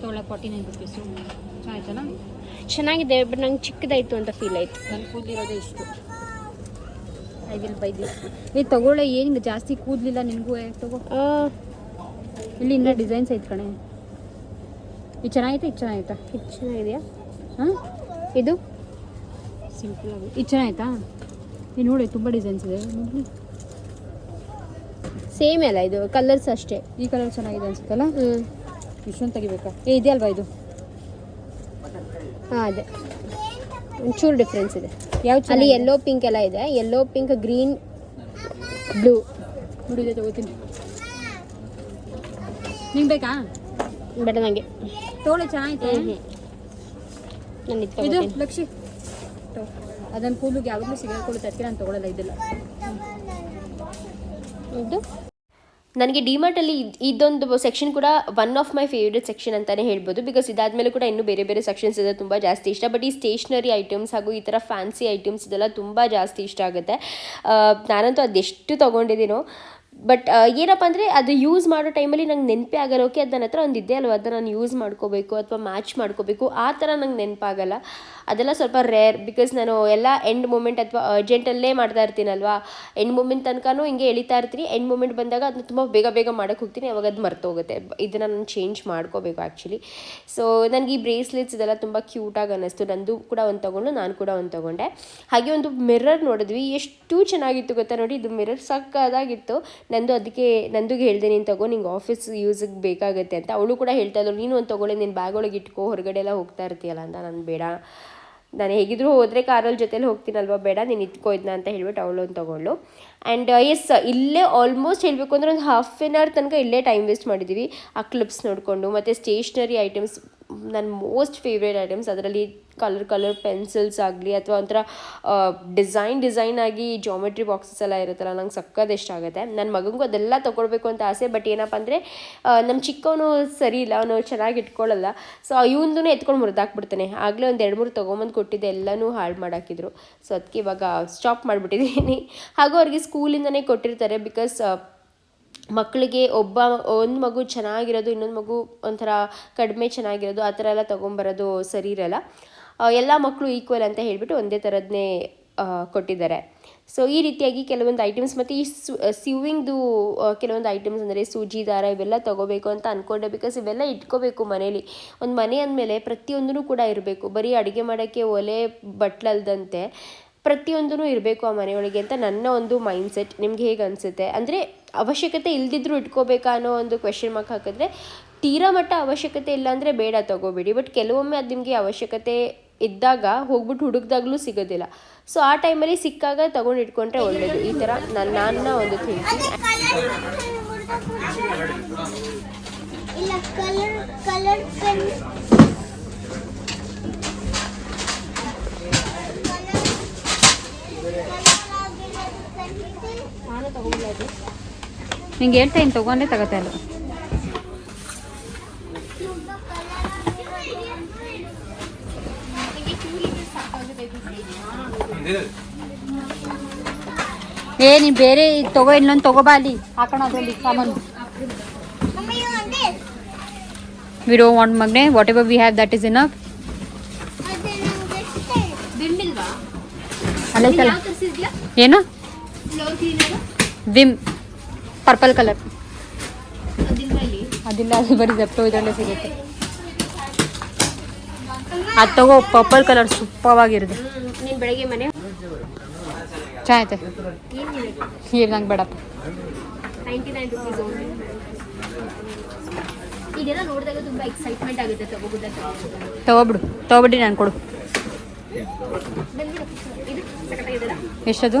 ತೊಗೊಳಕ್ಕೆ ಫಾರ್ಟಿ ನೈನ್ ರುಪೀಸು. ಚೆನ್ನಾಗಿದೆ ಬಟ್ ನಂಗೆ ಚಿಕ್ಕದಾಯಿತು ಅಂತ ಫೀಲ್ ಆಯಿತು. ನನ್ನ ಕೂದಲಿರೋದೇ ಇಷ್ಟು. ಐ ವಿಲ್ ಬೈ ದಿಸ್ ಏ ತಗೊಳ್ಳೆ ಏನು ಜಾಸ್ತಿ ಕೂದಲಿಲ್ಲ ನಿನಗೂ? ತಗೋ. ಇಲ್ಲಿ ಇನ್ನೂ ಡಿಸೈನ್ಸ್ ಐತೆ ಕಣೆ. ಇದು ಚೆನ್ನಾಗೈತೆ ಇದು ಚೆನ್ನಾಗೈತಾ? ಇದು ಚೆನ್ನಾಗಿದೆಯಾ? ಹಾಂ? ಇದು? ಸಿಂಪಲ್ ಆಗಿ. ಇದು ಚೆನ್ನಾಯ್ತಾ ನೀನು ನೋಡಿ ತುಂಬ ಡಿಸೈನ್ಸ್ ಇದೆ. ನೋಡಿ. ಸೇಮ್ ಅಲ್ಲ ಇದು ಕಲರ್ಸ್ ಅಷ್ಟೇ. ಈ ಕಲರ್ ಚೆನ್ನಾಗಿದೆ ಅನ್ಸುತ್ತಲ್ಲ? ಹ್ಞೂ ಇಷ್ಟೊಂದು ತೆಗಿಬೇಕಾ? ಏ ಇದೆ ಅಲ್ವಾ ಇದು? ಹಾಂ ಅದೇ. ಒಂಚೂರು ಡಿಫ್ರೆನ್ಸ್ ಇದೆ. ಯಾವ ಅಲ್ಲಿ ಎಲ್ಲೋ ಯೆಲ್ಲೋ ಪಿಂಕ್ ಎಲ್ಲ ಇದೆ. ಯೆಲ್ಲೋ ಪಿಂಕ್ ಗ್ರೀನ್ ಬ್ಲೂ ನೋಡಿದೆ ತಗೋತೀನಿ. ನಿಂಗೆ ಬೇಕಾ? ಬೇಡ ನನಗೆ ತೋಳೆ ಚೆನ್ನಾಗಿತ್ತು ನಾನು ಇದು ಇದು. ಲಕ್ಷಿ. ಅದನ್ನು ಕೂದಲಿಗೆ ಯಾವಾಗಲೂ ಸಿಗಾಕೊಳ್ಳುತ್ತೆ ಅದಕ್ಕೆ ನಾನು ತಗೊಳ್ಳಲ್ಲ ಇದೆಲ್ಲ. ಇದು ನನಗೆ ಡಿಮಾರ್ಟಲ್ಲಿ ಇದೊಂದು ಸೆಕ್ಷನ್ ಕೂಡ one of my favourite section ಅಂತಲೇ ಹೇಳ್ಬೋದು. ಬಿಕಾಸ್ ಇದಾದಮೇಲೆ ಕೂಡ ಇನ್ನೂ ಬೇರೆ ಬೇರೆ ಸೆಕ್ಷನ್ಸ್ ಇದೆ, ತುಂಬ ಜಾಸ್ತಿ ಇಷ್ಟ. ಬಟ್ ಈ ಸ್ಟೇಷ್ನರಿ ಐಟಮ್ಸ್ ಹಾಗೂ ಈ ಥರ ಫ್ಯಾನ್ಸಿ ಐಟಮ್ಸ್ ಇದೆಲ್ಲ ತುಂಬ ಜಾಸ್ತಿ ಇಷ್ಟ ಆಗುತ್ತೆ. ನಾನಂತೂ ಅದೆಷ್ಟು ತೊಗೊಂಡಿದ್ದೀನೋ ಬಟ್ ಏನಪ್ಪ ಅಂದರೆ ಅದು ಯೂಸ್ ಮಾಡೋ ಟೈಮಲ್ಲಿ ನಂಗೆ ನೆನಪೇ ಆಗಲ್ಲೋಕೆ ಅದು ನನ್ನ ಹತ್ರ ಒಂದು ಇದ್ದೇ ಅಲ್ವ, ಅದನ್ನ ನಾನು ಯೂಸ್ ಮಾಡ್ಕೋಬೇಕು ಅಥವಾ ಮ್ಯಾಚ್ ಮಾಡ್ಕೋಬೇಕು. ಆ ಥರ ನಂಗೆ ನೆನಪಾಗಲ್ಲ. ಅದೆಲ್ಲ ಸ್ವಲ್ಪ ರೇರ್ ಬಿಕಾಸ್ ನಾನು ಎಲ್ಲ ಎಂಡ್ ಮೂಮೆಂಟ್ ಅಥವಾ ಅರ್ಜೆಂಟಲ್ಲೇ ಮಾಡ್ತಾ ಇರ್ತೀನಲ್ವಾ? ಎಂಡ್ ಮೂಮೆಂಟ್ ತನಕನೂ ಹಿಂಗೆ ಎಳಿತಾ ಇರ್ತೀನಿ. ಎಂಡ್ ಮೂಮೆಂಟ್ ಬಂದಾಗ ಅದನ್ನ ತುಂಬ ಬೇಗ ಬೇಗ ಮಾಡೋಕ್ಕೆ ಹೋಗ್ತೀನಿ. ಅವಾಗ ಅದು ಮರ್ತೋಗುತ್ತೆ ಇದನ್ನು ನಾನು ಚೇಂಜ್ ಮಾಡ್ಕೋಬೇಕು ಆ್ಯಕ್ಚುಲಿ ಸೊ ನನಗೆ ಈ ಬ್ರೇಸ್ಲೆಟ್ಸ್ ಇದೆಲ್ಲ ತುಂಬ ಕ್ಯೂಟಾಗಿ ಅನ್ನಿಸ್ತು. ನಂದು ಕೂಡ ಒಂದು ತೊಗೊಂಡು ನಾನು ಕೂಡ ಒಂದು ತೊಗೊಂಡೆ. ಹಾಗೆ ಒಂದು ಮಿರರ್ ನೋಡಿದ್ವಿ. ಎಷ್ಟು ಚೆನ್ನಾಗಿತ್ತು ಗೊತ್ತಾ ನೋಡಿ? ಇದು ಮಿರರ್ ಸಕ್ಕದಾಗಿತ್ತು. ನಂದು ಅದಕ್ಕೆ ನಂದುಗೆ ಹೇಳಿದೆ, ನೀನು ತಗೋ, ನಿಂಗೆ ಆಫೀಸ್ ಯೂಸಿಗೆ ಬೇಕಾಗುತ್ತೆ ಅಂತ. ಅವಳು ಕೂಡ ಹೇಳ್ತಾ ಇದ್ರು ನೀನು ಒಂದು ತೊಗೊಳ್ಳಿ ನಿನ್ನ ಬ್ಯಾಗ್ ಒಳಗೆ ಇಟ್ಕೋ, ಹೊರಗಡೆ ಎಲ್ಲ ಹೋಗ್ತಾ ಇರ್ತೀಯಲ್ಲ ಅಂತ. ನಾನು ಬೇಡ. ನಾನು ಹೇಗಿದ್ರು ಹೋದರೆ ಕಾರಲ್ಲಿ ಜೊತೆಲಿ ಹೋಗ್ತೀನಲ್ವ? ಬೇಡ, ನೀನು ಇಟ್ಕೋ ಇದನ್ನ ಅಂತ ಹೇಳ್ಬಿಟ್ಟು ಅವಳು ಒಂದು ತೊಗೊಂಡು ಆ್ಯಂಡ್ ಎಸ್ ಇಲ್ಲೇ ಆಲ್ಮೋಸ್ಟ್ ಹೇಳಬೇಕು ಅಂದರೆ ಒಂದು ಹಾಫ್ ಆನ್ ಅವರ್ ತನಕ ಇಲ್ಲೇ ಟೈಮ್ ವೇಸ್ಟ್ ಮಾಡಿದ್ದೀವಿ ಆ ಕ್ಲಿಪ್ಸ್ ನೋಡಿಕೊಂಡು, ಮತ್ತು ಸ್ಟೇಷ್ನರಿ ಐಟಮ್ಸ್ ನನ್ನ ಮೋಸ್ಟ್ ಫೇವ್ರೇಟ್ ಐಟಮ್ಸ್ ಅದರಲ್ಲಿ ಕಲರ್ ಕಲರ್ ಪೆನ್ಸಿಲ್ಸ್ ಆಗಲಿ ಅಥವಾ ಒಂಥರ ಡಿಸೈನ್ ಡಿಸೈನ್ ಆಗಿ ಜಾಮೆಟ್ರಿ ಬಾಕ್ಸಸ್ ಎಲ್ಲ ಇರುತ್ತಲ್ಲ, ನಂಗೆ ಸಕ್ಕದ ಇಷ್ಟ ಆಗುತ್ತೆ. ನನ್ನ ಮಗನಿಗೂ ಅದೆಲ್ಲ ತೊಗೊಳ್ಬೇಕು ಅಂತ ಆಸೆ ಬಟ್ ಏನಪ್ಪ ಅಂದರೆ ನಮ್ಮ ಚಿಕ್ಕವನು ಸರಿ ಇಲ್ಲ, ಅವನು ಚೆನ್ನಾಗಿ ಇಟ್ಕೊಳ್ಳಲ್ಲ ಸೊ ಇವನು ಎತ್ಕೊಂಡು ಮುರಿದಾಕ್ಬಿಡ್ತಾನೆ. ಆಗಲೇ ಒಂದು ಎರಡು ಮೂರು ತೊಗೊಂಬಂದು ಕೊಟ್ಟಿದ್ದೆ, ಎಲ್ಲನೂ ಹಾಳು ಮಾಡಾಕಿದ್ರು. ಸೊ ಅದಕ್ಕೆ ಇವಾಗ ಸ್ಟಾಪ್ ಮಾಡಿಬಿಟ್ಟಿದ್ದೀನಿ ಹಾಗೂ ಅವ್ರಿಗೆ ಸ್ಕೂಲಿಂದನೇ ಕೊಟ್ಟಿರ್ತಾರೆ ಬಿಕಾಸ್ ಮಕ್ಕಳಿಗೆ ಒಬ್ಬ, ಒಂದು ಮಗು ಚೆನ್ನಾಗಿರೋದು, ಇನ್ನೊಂದು ಮಗು ಒಂಥರ ಕಡಿಮೆ ಚೆನ್ನಾಗಿರೋದು, ಆ ಥರ ಎಲ್ಲ ತೊಗೊಂಬರೋದು ಸರಿ ಇರಲ್ಲ. ಎಲ್ಲ ಮಕ್ಕಳು ಈಕ್ವಲ್ ಅಂತ ಹೇಳಿಬಿಟ್ಟು ಒಂದೇ ಥರದನ್ನೇ ಕೊಟ್ಟಿದ್ದಾರೆ. ಸೊ ಈ ರೀತಿಯಾಗಿ ಕೆಲವೊಂದು ಐಟಮ್ಸ್ ಮತ್ತು ಈ ಸು ಸಿವಿಂಗ್ದು ಕೆಲವೊಂದು ಐಟಮ್ಸ್ ಅಂದರೆ ಸೂಜಿ, ದಾರ ಇವೆಲ್ಲ ತೊಗೋಬೇಕು ಅಂತ ಅಂದ್ಕೊಂಡೆ ಬಿಕಾಸ್ ಇವೆಲ್ಲ ಇಟ್ಕೋಬೇಕು ಮನೇಲಿ. ಒಂದು ಮನೆ ಅಂದಮೇಲೆ ಪ್ರತಿಯೊಂದೂ ಕೂಡ ಇರಬೇಕು. ಬರೀ ಅಡುಗೆ ಮಾಡೋಕ್ಕೆ ಒಲೆ ಬಟ್ಲಲ್ದಂತೆ ಪ್ರತಿಯೊಂದೂ ಇರಬೇಕು ಆ ಮನೆಯೊಳಗೆ ಅಂತ ನನ್ನ ಒಂದು ಮೈಂಡ್ಸೆಟ್ ನಿಮ್ಗೆ ಹೇಗೆ ಅನಿಸುತ್ತೆ? ಅಂದರೆ ಅವಶ್ಯಕತೆ ಇಲ್ದಿದ್ರೂ ಇಟ್ಕೋಬೇಕಾ ಅನ್ನೋ ಒಂದು ಕ್ವೆಶನ್ ಮಾರ್ಕ್ ಹಾಕಿದ್ರೆ ತೀರಾ ಮಟ್ಟ ಅವಶ್ಯಕತೆ ಇಲ್ಲ ಅಂದರೆ ಬೇಡ, ತಗೋಬೇಡಿ. ಬಟ್ ಕೆಲವೊಮ್ಮೆ ಅದು ನಿಮಗೆ ಅವಶ್ಯಕತೆ ಇದ್ದಾಗ ಹೋಗ್ಬಿಟ್ಟು ಹುಡುಕ್ದಾಗಲೂ ಸಿಗೋದಿಲ್ಲ. ಸೊ ಆ ಟೈಮಲ್ಲಿ ಸಿಕ್ಕಾಗ ತಗೊಂಡು ಇಟ್ಕೊಂಡ್ರೆ ಒಳ್ಳೆಯದು ಈ ಥರ ನನ್ನ ನನ್ನ ಒಂದು ಥಿಂಕಿಂಗ್ ಇಲ್ಲ ಕಲರ್ ಕಲರ್ ಪೆನ್ ನಿಂಗೆ ಏನು ಟೈಮ್ ತೊಗೊಂಡೇ ತಗೋತಾ ಇಲ್ಲ ಏ ನೀನ್ ಬೇರೆ ಇದ್ ತಗೋ ಇನ್ನೊಂದು ತಗೋಬಾ ಅಲ್ಲಿ. ಹಾಕೋಣ ಅದರಲ್ಲಿ ಸಾಮಾನು? We do want ಮಗ್ನೆ whatever we have that is in ಅಲ್ಲ ಏನು? ವಿಮ್ ಪರ್ಪಲ್ ಕಲರ್ ಅದಿಲ್ಲ ಅದು ಬರೀ ಜೆಪ್ಟೋ ಇದರಲ್ಲೇ ಸಿಗುತ್ತೆ. ಅದು ತಗೋ ಪರ್ಪಲ್ ಕಲರ್ ಸೂಪವಾಗಿರುತ್ತೆ. ನೀನು ಬೆಳಗ್ಗೆ ಮನೆ? ಚೆನ್ನಾಗೈತೆ. ಈಗ ನಂಗೆ ಬೇಡಪ್ಪ. ನೈಂಟಿ ನೈನ್ ರುಪೀಸ್ ಇದೆಲ್ಲ ನೋಡಿದಾಗ ತುಂಬ ಎಕ್ಸೈಟ್ಮೆಂಟ್ ಆಗುತ್ತೆ ತಗೋಬೋದಕ್ಕೆ. ತಗೋಬಿಡು ತಗೋಬಿಡಿ ನಾನು ಕೊಡು. ಎಷ್ಟದು?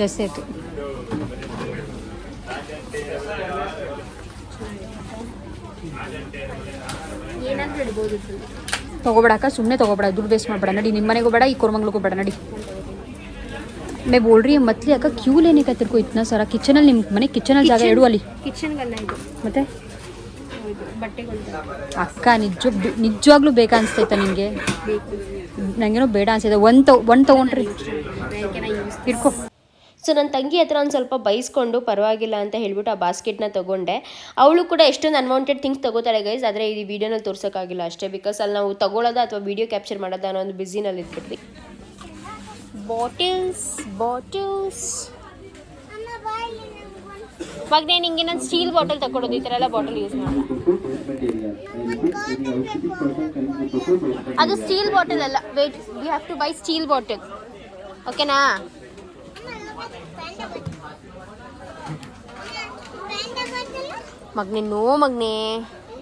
ಜಾಸ್ತಿ ಆಯಿತು. ತಗೋಬೇಡಕ್ಕ ಸುಮ್ಮನೆ ತಗೋಬೇಡ ದುಡ್ಡು ವೇಸ್ಟ್ ಮಾಡಬೇಡ. ನಡಿ ನಿಮ್ಮ ಮನೆಗೂ ಬೇಡ ಈ ಕೋರ್ಮಂಗ್ಳಿಗೂ ಬೇಡ ನಡಿ. ಮೇ ಬೋಲ್ರಿ ಮತ್ಲಿ ಅಕ್ಕ ಕ್ಯೂ ಲೇನಿ ಕತ್ತಿರ್ಕೋ ಇತ್ನ ಸರ? ಕಿಚನಲ್ಲಿ ನಿಮ್ಮ ಮನೆ ಕಿಚನಲ್ಲಿ ಜಾಗ ಇಡು ಅಲ್ಲಿ? ಮತ್ತೆ? ಅಕ್ಕ ನಿಜ ನಿಜವಾಗ್ಲೂ ಬೇಕಾ ಅನಿಸ್ತೈತಾ ನಿಮಗೆ? ನಂಗೇನೋ ಬೇಡ ಅನ್ಸೈತೆ. ಒಂದು ತೊ ಒಂದು ತಗೊಂಡ್ರಿ. ಇಟ್ಕೋ. ಸೊ ನನ್ನ ತಂಗಿ ಹತ್ರ ಒಂದು ಸ್ವಲ್ಪ ಬೈಸ್ಕೊಂಡು ಪರವಾಗಿಲ್ಲ ಅಂತ ಹೇಳ್ಬಿಟ್ಟು ಆ ಬಾಸ್ಕೆಟ್ನ ತೊಗೊಂಡೆ. ಅವಳು ಕೂಡ ಎಷ್ಟೊಂದು ಅನ್ವಾಂಟೆಡ್ ಥಿಂಗ್ಸ್ ತೊಗೋತಾಳೆ ಗೈಸ್ ಆದರೆ ಈ ವಿಡಿಯೋನಲ್ಲಿ ತೋರ್ಸೋಕ್ಕಾಗಿಲ್ಲ ಅಷ್ಟೇ ಬಿಕಾಸ್ ಅಲ್ಲಿ ನಾವು ತೊಗೊಳೋದ ಅಥವಾ ವಿಡಿಯೋ ಕ್ಯಾಪ್ಚರ್ ಮಾಡೋದ ಅನ್ನೋ ಒಂದು ಬ್ಯುಸಿನಲ್ಲಿ ಇದ್ಬಿಟ್ವಿ. ಬಾಟಲ್ಸ್ ಬಾಟಲ್ಸ್ ಮಗನೇ, ನಿಂಗೆ ನಾನು ಸ್ಟೀಲ್ ಬಾಟಲ್ ತಗೊಳ್ಳೋದು ಈ ಥರ ಎಲ್ಲ ಬಾಟಲ್ ಯೂಸ್ ಮಾಡಲ್ಲ. ಅದು ಸ್ಟೀಲ್ ಬಾಟಲ್ ಅಲ್ಲ. Wait we have to buy steel bottle ಓಕೆನಾ ಮಗ್ನೆ ನೋ ಮಗ್ನೆ.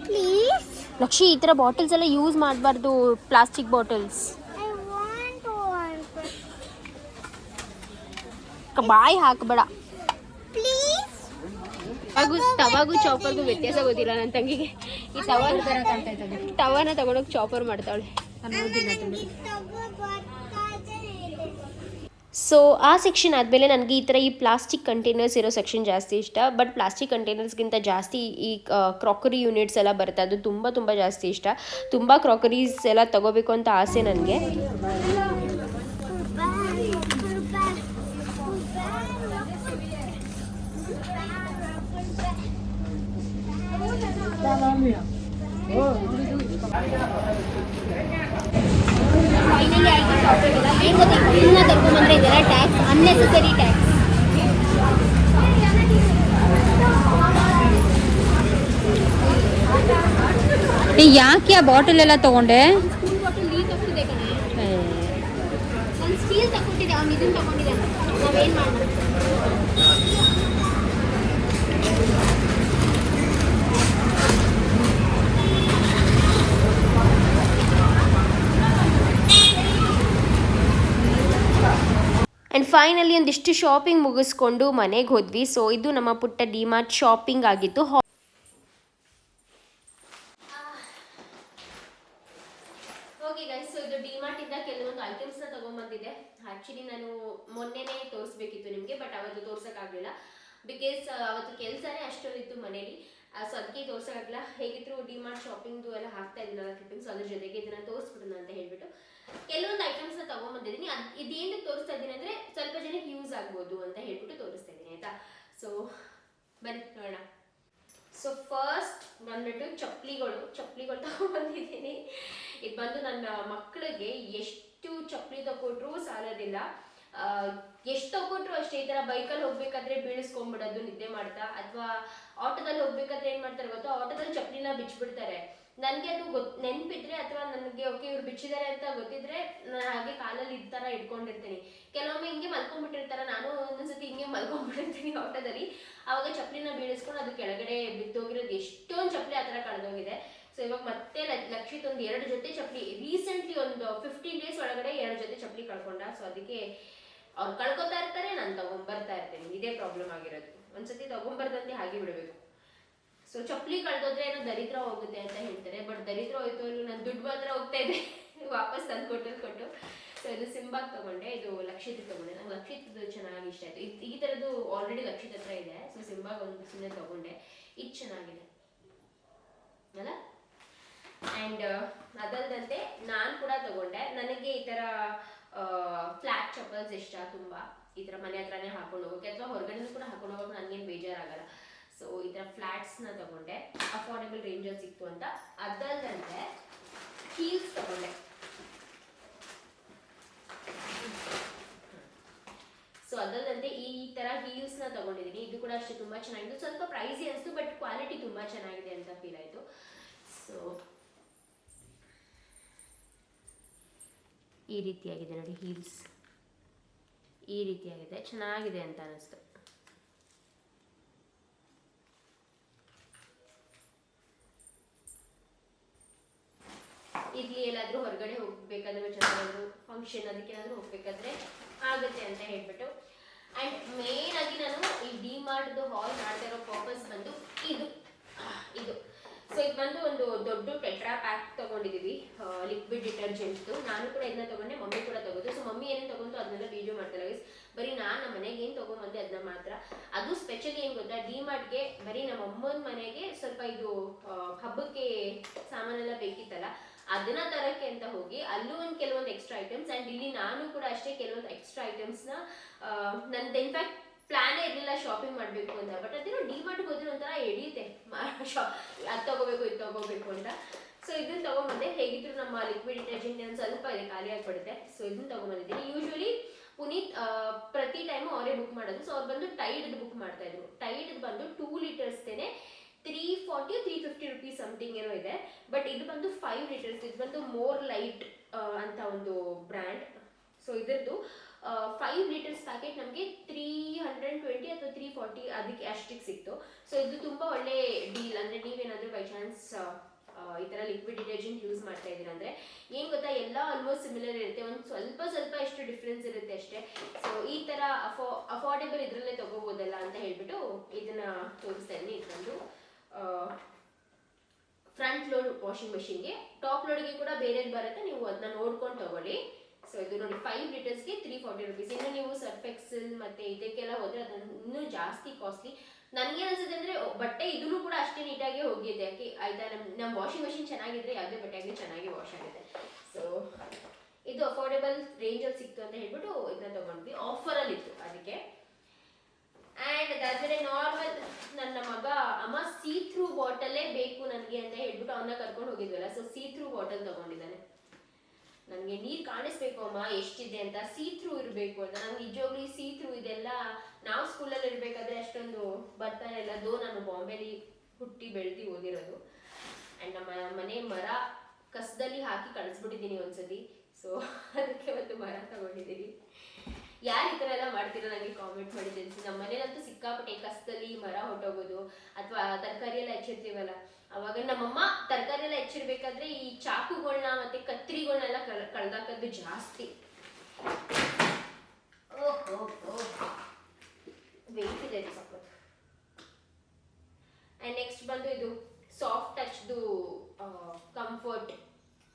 ಪ್ಲೀಸ್ ಲಕ್ಷಿ ಈ ಥರ ಬಾಟಲ್ಸ್ ಎಲ್ಲ ಯೂಸ್ ಮಾಡಬಾರ್ದು ಪ್ಲಾಸ್ಟಿಕ್ ಬಾಟಲ್ಸ್ ಬಾಯಿ ಹಾಕಬೇಡ. ತವಾಗೂ ತವಾಗೂ ಚಾಪರ್ಗೂ ವ್ಯತ್ಯಾಸ ಗೊತ್ತಿಲ್ಲ ನನ್ನ ತಂಗಿಗೆ. ಈ ತವ ತವನ ತಗೊಂಡೋಗಿ ಚಾಪರ್ ಮಾಡ್ತಾವಳೆ. ಸೊ ಆ ಸೆಕ್ಷನ್ ಆದಮೇಲೆ ನನಗೆ ಈ ಥರ ಈ ಪ್ಲಾಸ್ಟಿಕ್ ಕಂಟೈನರ್ಸ್ ಇರೋ ಸೆಕ್ಷನ್ ಜಾಸ್ತಿ ಇಷ್ಟ. ಬಟ್ ಪ್ಲಾಸ್ಟಿಕ್ ಕಂಟೈನರ್ಸ್ಗಿಂತ ಜಾಸ್ತಿ ಈ ಕ್ರಾಕರಿ ಯೂನಿಟ್ಸ್ ಎಲ್ಲ ಬರುತ್ತೆ. ಅದು ತುಂಬ ತುಂಬ ಜಾಸ್ತಿ ಇಷ್ಟ. ತುಂಬ ಕ್ರಾಕರೀಸ್ ಎಲ್ಲ ತಗೋಬೇಕು ಅಂತ ಆಸೆ ನನಗೆ. ಏನು ಗೊತ್ತಾ ಇನ್ನ ಟ್ಯಾಕ್ಸ್ ಯಾಕೆ ಆ ಬಾಟಲ್ ಎಲ್ಲ ತಗೊಂಡೆ? ಸ್ಟೀಲ್ ತಗೊಂಡಿದ್ದೆ ಅವ್ನು ಇದನ್ನ ತಗೊಂಡಿದ್ದಾನೆ ನಾವೇನು ಮಾಡೋಣ ಫೈನಲಿ ಒಂದಿಷ್ಟು ಶಾಪಿಂಗ್ ಮುಗಿಸ್ಕೊಂಡು ಮನೆಗೆ ಹೋದ್ವಿ. ಸೊ ಇದು ನಮ್ಮ ಪುಟ್ಟ ಡಿಮಾರ್ಟ್ ಶಾಪಿಂಗ್ ಆಗಿತ್ತು. ಸೊ ಇದು ಡಿಮಾರ್ಟ್ ಇಂದ ಕೆಲವೊಂದು ಐಟಮ್ಸ್ನ ತಗೊಂಡ್ಬಂದಿದೆ ನಾನು ಮೊನ್ನೆನೇ ತೋರಿಸ್ಬೇಕಿತ್ತು ನಿಮಗೆ ಬಟ್ ಅವತ್ತು ತೋರ್ಸೋಕ್ಕಾಗಲಿಲ್ಲ. ಬಿಕಾಸ್ ಅವತ್ತು ಕೆಲಸನೇ ಅಷ್ಟೊಂದಿತ್ತು ಮನೇಲಿ. ಸೊ ಅದಕ್ಕೆ ತೋರ್ಸಕ್ಕಾಗಲ್ಲ ಹೇಗಿದ್ರು ಡಿಮಾರ್ಟ್ ಶಾಪಿಂಗ್ದು ಎಲ್ಲ ಹಾಕ್ತಾ ಇದ್ದೀನಲ್ಲ ಕ್ಲಿಪ್ಪಿಂಗ್ಸ್ ಅದ್ರ ಜೊತೆಗೆ ಇದನ್ನ ತೋರಿಸ್ಬಿಡೋಣ ಅಂತ ಹೇಳ್ಬಿಟ್ಟು. ಕೆಲವೊಂದು ಐಟಮ್ಸ್ನ ತಗೊಂಡ್ಬಂದಿದ್ದೀನಿ ಅದು ಇದೇನು ತೋರಿಸ್ತಾ ಇದ್ದೀನಿ ಅಂದ್ರೆ ಸ್ವಲ್ಪ ಜನಕ್ಕೆ ಯೂಸ್ ಆಗ್ಬೋದು ಅಂತ ಹೇಳ್ಬಿಟ್ಟು ತೋರಿಸ್ತಾ ಇದ್ದೀನಿ, ಆಯ್ತಾ? ಸೊ ಬನ್ನಿ, ನೋಡೋಣ. ಸೊ ಫಸ್ಟ್ ಬಂದ್ಬಿಟ್ಟು ಚಪ್ಪಲಿಗಳು. ಚಪ್ಪಲಿಗಳು ತಗೊಂಡ್ಬಂದಿದ್ದೀನಿ ಇದು ಬಂದು ನನ್ನ ಮಕ್ಕಳಿಗೆ ಎಷ್ಟು ಚಪ್ಪಲಿ ತಗೊಟ್ರು ಸಾಲೋದಿಲ್ಲ. ಎಷ್ಟು ತಗೊಂಡ್ರು ಅಷ್ಟೇ, ಈ ತರ ಬೈಕಲ್ಲಿ ಹೋಗ್ಬೇಕಾದ್ರೆ ಬೀಳಿಸ್ಕೊಂಡ್ಬಿಡೋದು ನಿದ್ದೆ ಮಾಡ್ತಾ, ಅಥವಾ ಆಟೋದಲ್ಲಿ ಹೋಗ್ಬೇಕಾದ್ರೆ ಏನ್ ಮಾಡ್ತಾರೆ ಗೊತ್ತಾ? ಆಟೋದಲ್ಲಿ ಚಪ್ಪಲಿನ ಬಿಚ್ಚಿಬಿಡ್ತಾರೆ ನನಗೆ ಅದು ಗೊತ್, ನೆನ್ಪಿದ್ರೆ ಅಥವಾ ನನಗೆ, ಓಕೆ, ಇವ್ರು ಬಿಚ್ಚಿದ್ದಾರೆ ಅಂತ ಗೊತ್ತಿದ್ರೆ ನಾನು ಹಾಗೆ ಕಾಲಲ್ಲಿ ಈ ತರ ಇಟ್ಕೊಂಡಿರ್ತೀನಿ. ಕೆಲವೊಮ್ಮೆ ಹಿಂಗೆ ಮಲ್ಕೊಂಡ್ಬಿಟ್ಟಿರ್ತಾರ ನಾನು ಒಂದೊಂದ್ಸತಿ ಹಿಂಗೆ ಮಲ್ಕೊಂಡ್ಬಿಟ್ಟಿರ್ತೀನಿ ಆಟೋದಲ್ಲಿ. ಅವಾಗ ಚಪ್ಪಲಿನ ಬೀಳಿಸ್ಕೊಂಡು ಅದು ಕೆಳಗಡೆ ಬಿದ್ದೋಗಿರೋದು. ಎಷ್ಟೊಂದು ಚಪ್ಪಲಿ ಆ ಥರ ಕಳೆದೋಗಿದೆ. ಸೊ ಇವಾಗ ಮತ್ತೆ ಲಕ್ಷಿತ್ ಒಂದು ಎರಡು ಜೊತೆ ಚಪ್ಪಲಿ ರೀಸೆಂಟ್ಲಿ ಒಂದು ಫಿಫ್ಟೀನ್ ಡೇಸ್ ಒಳಗಡೆ ಎರಡು ಜೊತೆ ಚಪ್ಪಲಿ ಕಳ್ಕೊಂಡ. ಸೊ ಅದಕ್ಕೆ ಅವ್ರು ಕಳ್ಕೊತಾ ಇರ್ತಾರೆ, ನಾನು ತಗೊಂಡ್ಬರ್ತಾ ಇರ್ತೀನಿ. ಇದೇ ಪ್ರಾಬ್ಲಮ್ ಆಗಿರೋದು. ಒಂದ್ಸತಿ ತಗೊಂಡ್ಬರ್ದಂತೆ ಹಾಗೆ ಬಿಡಬೇಕು. ಸೊ ಚಪ್ಪಲಿ ಕಳ್ದೋದ್ರೆ ಏನೋ ದರಿದ್ರ ಹೋಗುತ್ತೆ ಅಂತ ಹೇಳ್ತಾರೆ. ಬಟ್ ದರಿದ್ರ ಹೋಯ್ತು ನನ್ನ ದುಡ್ಡು ಮಾತ್ರ ಹೋಗ್ತಾ ಇದೆ <laughs> ವಾಪಸ್ ತಂದು ಕೊಟ್ಟು ಕೊಟ್ಟು. ಸೊ ಇದು ಸಿಂಬಾಗ್ ತಗೊಂಡೆ. ಇದು ಲಕ್ಷಿತ್ ತಗೊಂಡೆ. ನಂಗೆ ಲಕ್ಷಿತ್ ಚೆನ್ನಾಗಿ ಇಷ್ಟ ಆಯ್ತು. ಈ ಥರದ್ದು ಆಲ್ರೆಡಿ ಲಕ್ಷಿತ್ ಹತ್ರ ಇದೆ. ಸೊ ಸಿಂಬಾಗ್ ಒಂದು ಸುಮ್ಮನೆ ತಗೊಂಡೆ. ಇದು ಚೆನ್ನಾಗಿದೆ. ಅಲ್ಲ? ಆ್ಯಂಡ್ ಅದಲ್ದಂತೆ ನಾನು ಕೂಡ ತಗೊಂಡೆ. ನನಗೆ ಈ ಥರ ಫ್ಲಾಟ್ ಚಪ್ಪಲ್ಸ್ ಇಷ್ಟ ತುಂಬ? ಈ ಥರ ಮನೆ ಹತ್ರನೇ ಹಾಕೊಂಡು ಹೋಗೋಕೆ ಅಥವಾ ಹೊರಗಡೆ ಕೂಡ ಹಾಕೊಂಡು ಹೋಗೋಕೆ ನನಗೇನು ಬೇಜಾರಾಗಲ್ಲ. ಸೊ ಈ ಥರ ಫ್ಲಾಟ್ಸ್ನ ತಗೊಂಡೆ. ಅಫೋರ್ಡೆಬಲ್ ರೇಂಜಲ್ಲಿ ಸಿಕ್ತು ಅಂತ. ಅದಲ್ಲದಂತೆ ಹೀಲ್ಸ್ ತಗೊಂಡೆ. ಸೊ ಅದಲ್ಲದಂತೆ ಈ ತರ ಹೀಲ್ಸ್ನ ತಗೊಂಡಿದ್ದೀನಿ ಇದು ಕೂಡ ಅಷ್ಟೇ ತುಂಬಾ ಚೆನ್ನಾಗಿದೆ. ಸ್ವಲ್ಪ ಪ್ರೈಸಿ ಅನಿಸ್ತು ಬಟ್ ಕ್ವಾಲಿಟಿ ತುಂಬಾ ಚೆನ್ನಾಗಿದೆ ಅಂತ ಫೀಲ್ ಆಯ್ತು. ಸೊ ಈ ರೀತಿಯಾಗಿದೆ ನೋಡಿ ಹೀಲ್ಸ್ ಈ ರೀತಿಯಾಗಿದೆ. ಚೆನ್ನಾಗಿದೆ ಅಂತ ಅನ್ನಿಸ್ತು ಇಲ್ಲಿ ಎಲ್ಲಾದ್ರೂ ಹೊರಗಡೆ ಹೋಗ್ಬೇಕಾದ್ರೆ ಚೆನ್ನಾಗಿ ಫಂಕ್ಷನ್ ಅದಕ್ಕೆ ಏನಾದರೂ ಹೋಗ್ಬೇಕಾದ್ರೆ ಆಗುತ್ತೆ ಅಂತ ಹೇಳ್ಬಿಟ್ಟು. ಆ್ಯಂಡ್ ಮೇನ್ ಆಗಿ ನಾನು ಈ ಡಿ ಮಾರ್ಟ್ದು ಹಾಲ್ ಮಾಡ್ತಾ ಇರೋ ಪರ್ಪಸ್ ಬಂದು ಇದು. ಇದು ಬಂದು ಒಂದು ದೊಡ್ಡ ಟೆಟ್ರಾ ಪ್ಯಾಕ್ ತಗೊಂಡಿದೀವಿ ಲಿಕ್ವಿಡ್ ಡಿಟರ್ಜೆಂಟ್ದು ನಾನು ಕೂಡ ಇದನ್ನ ತಗೊಂಡೆ, ಮಮ್ಮಿ ಕೂಡ ತಗೋದು. ಸೊ ಮಮ್ಮಿ ಏನೇನು ತಗೊಂಡು ಅದನ್ನೆಲ್ಲ ವೀಡಿಯೋ ಮಾಡ್ತಾರೆ ಬರೀ ನಾನು ನಮ್ಮ ಮನೆಗೆ ಏನು ತಗೊಂಬಂದೆ ಅದನ್ನ ಮಾತ್ರ. ಅದು ಸ್ಪೆಷಲಿ ಏನು ಗೊತ್ತಾ ಡಿ ಮಾರ್ಟ್ಗೆ ಬರೀ ನಮ್ಮ ಅಮ್ಮನ ಮನೆಗೆ ಸ್ವಲ್ಪ ಇದು ಹಬ್ಬಕ್ಕೆ ಸಾಮಾನೆಲ್ಲ ಬೇಕಿತ್ತಲ್ಲ, ಅದನ್ನ ತರಕ್ಕೆ ಅಂತ ಹೋಗಿ ಅಲ್ಲೂ ಒಂದು ಕೆಲವೊಂದು ಎಕ್ಸ್ಟ್ರಾ ಐಟಮ್ಸ್ ಅಂಡ್ ಇಲ್ಲಿ ನಾನು ಕೂಡ ಅಷ್ಟೇ ಕೆಲವೊಂದು ಎಕ್ಸ್ಟ್ರಾ ಐಟಮ್ಸ್ನ ನಂದು ಇನ್ಫ್ಯಾಕ್ಟ್ ಪ್ಲಾನೇ ಇರಲಿಲ್ಲ ಶಾಪಿಂಗ್ ಮಾಡಬೇಕು ಅಂತ. ಬಟ್ ಅದೇನೋ ಡಿ ಮಾರ್ಟ್ಗೆ ಹೋದ್ರೆ ಒಂಥರ ಎಡಿಯುತ್ತೆ ಶಾಪ್ ಅದು ತಗೋಬೇಕು, ಇದು ತಗೋಬೇಕು ಅಂತ. ಸೊ ಇದನ್ನ ತಗೊಂಬಂದೆ. ಹೇಗಿದ್ರು ನಮ್ಮ ಲಿಕ್ವಿಡ್ ಡಿಟರ್ಜೆಂಟ್ ಒಂದು ಸ್ವಲ್ಪ ಇದೆ, ಖಾಲಿ ಆಗ್ಬಿಡುತ್ತೆ. ಸೊ ಇದನ್ನ ತೊಗೊಂಬಂದಿದ್ದೀನಿ. ಯೂಶ್ವಲಿ ಪುನೀತ್ ಪ್ರತಿ ಟೈಮು ಅವರೇ ಬುಕ್ ಮಾಡೋದು. ಸೊ ಅವ್ರು ಬಂದು ಟೈಡ್ ಬುಕ್ ಮಾಡ್ತಾ ಇದ್ರು. ಟೈಡ್ ಬಂದು two ಲೀಟರ್ಸ್ದೇನೆ three forty three fifty rupees something ಏನೋ ಇದೆ. ಬಟ್ ಇದು ಬಂದು ಫೈವ್ ಲೀಟರ್ಸ್ ಇದು ಬಂದು ಮೋರ್ ಲೈಟ್ ಅಂತ ಒಂದು ಬ್ರ್ಯಾಂಡ್ ಸೊ ಇದರದ್ದು ಫೈವ್ ಲೀಟರ್ಸ್ ಪ್ಯಾಕೆಟ್ ನಮಗೆ ತ್ರೀ ಹಂಡ್ರೆಡ್ ಟ್ವೆಂಟಿ ಅಥವಾ ತ್ರೀ ಫಾರ್ಟಿ ಅದಕ್ಕೆ ಅಷ್ಟಿಗೆ ಸಿಕ್ತು. ಸೊ ಇದು ತುಂಬ ಒಳ್ಳೆ ಡೀಲ್ ಅಂದರೆ ನೀವೇನಾದರೂ ಬೈ ಚಾನ್ಸ್ ಈ ಥರ ಲಿಕ್ವಿಡ್ ಡಿಟರ್ಜೆಂಟ್ ಯೂಸ್ ಮಾಡ್ತಾ ಇದ್ದೀರಾ ಅಂದರೆ, ಏನು ಗೊತ್ತಾ, ಎಲ್ಲ ಆಲ್ಮೋಸ್ಟ್ ಸಿಮಿಲರ್ ಇರುತ್ತೆ. ಒಂದು ಸ್ವಲ್ಪ ಸ್ವಲ್ಪ ಎಷ್ಟು ಡಿಫ್ರೆನ್ಸ್ ಇರುತ್ತೆ ಅಷ್ಟೇ. ಸೊ ಈ ಥರ ಅಫೋ ಅಫೋರ್ಡೆಬಲ್ ಇದರಲ್ಲೇ ತಗೋಬೋದಲ್ಲ ಅಂತ ಹೇಳ್ಬಿಟ್ಟು ಇದನ್ನ ತೋರಿಸ್ತಾ ಇದ್ದೀನಿ. ಇದೊಂದು ಫ್ರಂಟ್ ಲೋಡ್ ವಾಷಿಂಗ್ ಮೆಷಿನ್ಗೆ ಟಾಪ್ ಲೋಡ್ಗೆ ಕೂಡ ಬೇರೆದು ಬರುತ್ತೆ. ನೀವು ಅದನ್ನ ನೋಡ್ಕೊಂಡು ತಗೊಳ್ಳಿ. ಸೊ ಇದು ನೋಡಿ ಫೈವ್ ಲೀಟರ್ಸ್ಗೆ ತ್ರೀ ಫಾರ್ಟಿ ರುಪೀಸ್ ಇನ್ನು ನೀವು ಸರ್ಫ್ ಎಕ್ಸೆಲ್ ಮತ್ತೆ ಇದಕ್ಕೆಲ್ಲ ಹೋದ್ರೆ ಅದನ್ನೂ ಇನ್ನೂ ಜಾಸ್ತಿ ಕಾಸ್ಟ್ಲಿ ನನಗೆ ಅನ್ಸುತ್ತೆ ಅಂದ್ರೆ ಬಟ್ಟೆ ಇದನ್ನು ಕೂಡ ಅಷ್ಟೇ ನೀಟಾಗಿ ಹೋಗಿದೆ. ಯಾಕೆ, ಆಯ್ತಾ? ನಮ್ಮ ನಮ್ಮ ವಾಷಿಂಗ್ ಮೆಷಿನ್ ಚೆನ್ನಾಗಿದ್ರೆ ಯಾವುದೇ ಬಟ್ಟೆ ಆಗಲಿ ಚೆನ್ನಾಗಿ ವಾಶ್ ಆಗಿದೆ ಸೊ ಇದು ಅಫೋರ್ಡೆಬಲ್ ರೇಂಜಲ್ಲಿ ಸಿಕ್ತು ಅಂತ ಹೇಳ್ಬಿಟ್ಟು ಇದನ್ನ ತಗೊಂಡ್ವಿ. ಆಫರಲ್ಲಿ ಇತ್ತು ಅದಕ್ಕೆ. ಆ್ಯಂಡ್ ಅದಾದ್ಮೇಲೆ ನಾರ್ಮಲ್ ನನ್ನ ಮಗ ಅಮ್ಮ ಸೀ ಥ್ರೂ ಬಾಟಲೇ ಬೇಕು ನನಗೆ ಅಂತ ಹೇಳ್ಬಿಟ್ಟು ಅವನ್ನ ಕರ್ಕೊಂಡು ಹೋಗಿದ್ವಲ್ಲ. ಸೊ ಸೀ ಥ್ರೂ ಬಾಟಲ್ ತಗೊಂಡಿದ್ದಾನೆ. ನನಗೆ ನೀರು ಕಾಣಿಸ್ಬೇಕು ಅಮ್ಮ, ಎಷ್ಟಿದೆ ಅಂತ ಸೀ ಥ್ರೂ ಇರಬೇಕು ಅಂತ. ನಂಗೆ ನಿಜವಾಗ್ಲೂ ಸೀ ಥ್ರೂ ಇದೆಲ್ಲ ನಾವು ಸ್ಕೂಲಲ್ಲಿ ಇರಬೇಕಾದ್ರೆ ಅಷ್ಟೊಂದು ಬರ್ತಾನೆ ಇಲ್ಲ. ದೋ ನಾನು ಬಾಂಬೆಲಿ ಹುಟ್ಟಿ ಬೆಳೆದು ಓದಿರೋದು. ಆ್ಯಂಡ್ ನಮ್ಮ ಮನೆ ಮರ ಕಸದಲ್ಲಿ ಹಾಕಿ ಕಳಿಸ್ಬಿಟ್ಟಿದ್ದೀನಿ ಒಂದ್ಸತಿ. ಸೊ <laughs> ಅದಕ್ಕೆ ಒಂದು ಮರ ತಗೊಂಡಿದ್ದೀನಿ. ಯಾರು ಈ ಥರ ಎಲ್ಲ ಮಾಡ್ತೀರೋ ನನಗೆ ಕಾಮೆಂಟ್ ಮಾಡಿ ತಿಳಿಸಿ. ನಮ್ಮ ಮನೇಲಂತೂ ಸಿಕ್ಕಾಪಟ್ಟೆ ಕಸದಲ್ಲಿ ಮರ ಹೊಟ್ಟೋಗೋದು ಅಥವಾ ತರಕಾರಿ ಎಲ್ಲ ಹೆಚ್ಚಿರ್ತೀವಲ್ಲ, ಅವಾಗ ನಮ್ಮಮ್ಮ ತರಕಾರಿ ಎಲ್ಲ ಹೆಚ್ಚಿರ್ಬೇಕಾದ್ರೆ ಈ ಚಾಕುಗಳನ್ನ ಮತ್ತೆ ಕತ್ರಿಗಳನ್ನೆಲ್ಲ ಕಳ್ ಕಳ್ದಾಕೋದು ಜಾಸ್ತಿ. ಓಹೋ ಇದೆ ಆ್ಯಂಡ್ ನೆಕ್ಸ್ಟ್ ಬಂದು ಇದು ಸಾಫ್ಟ್ ಟಚ್ದು ಕಂಫರ್ಟ್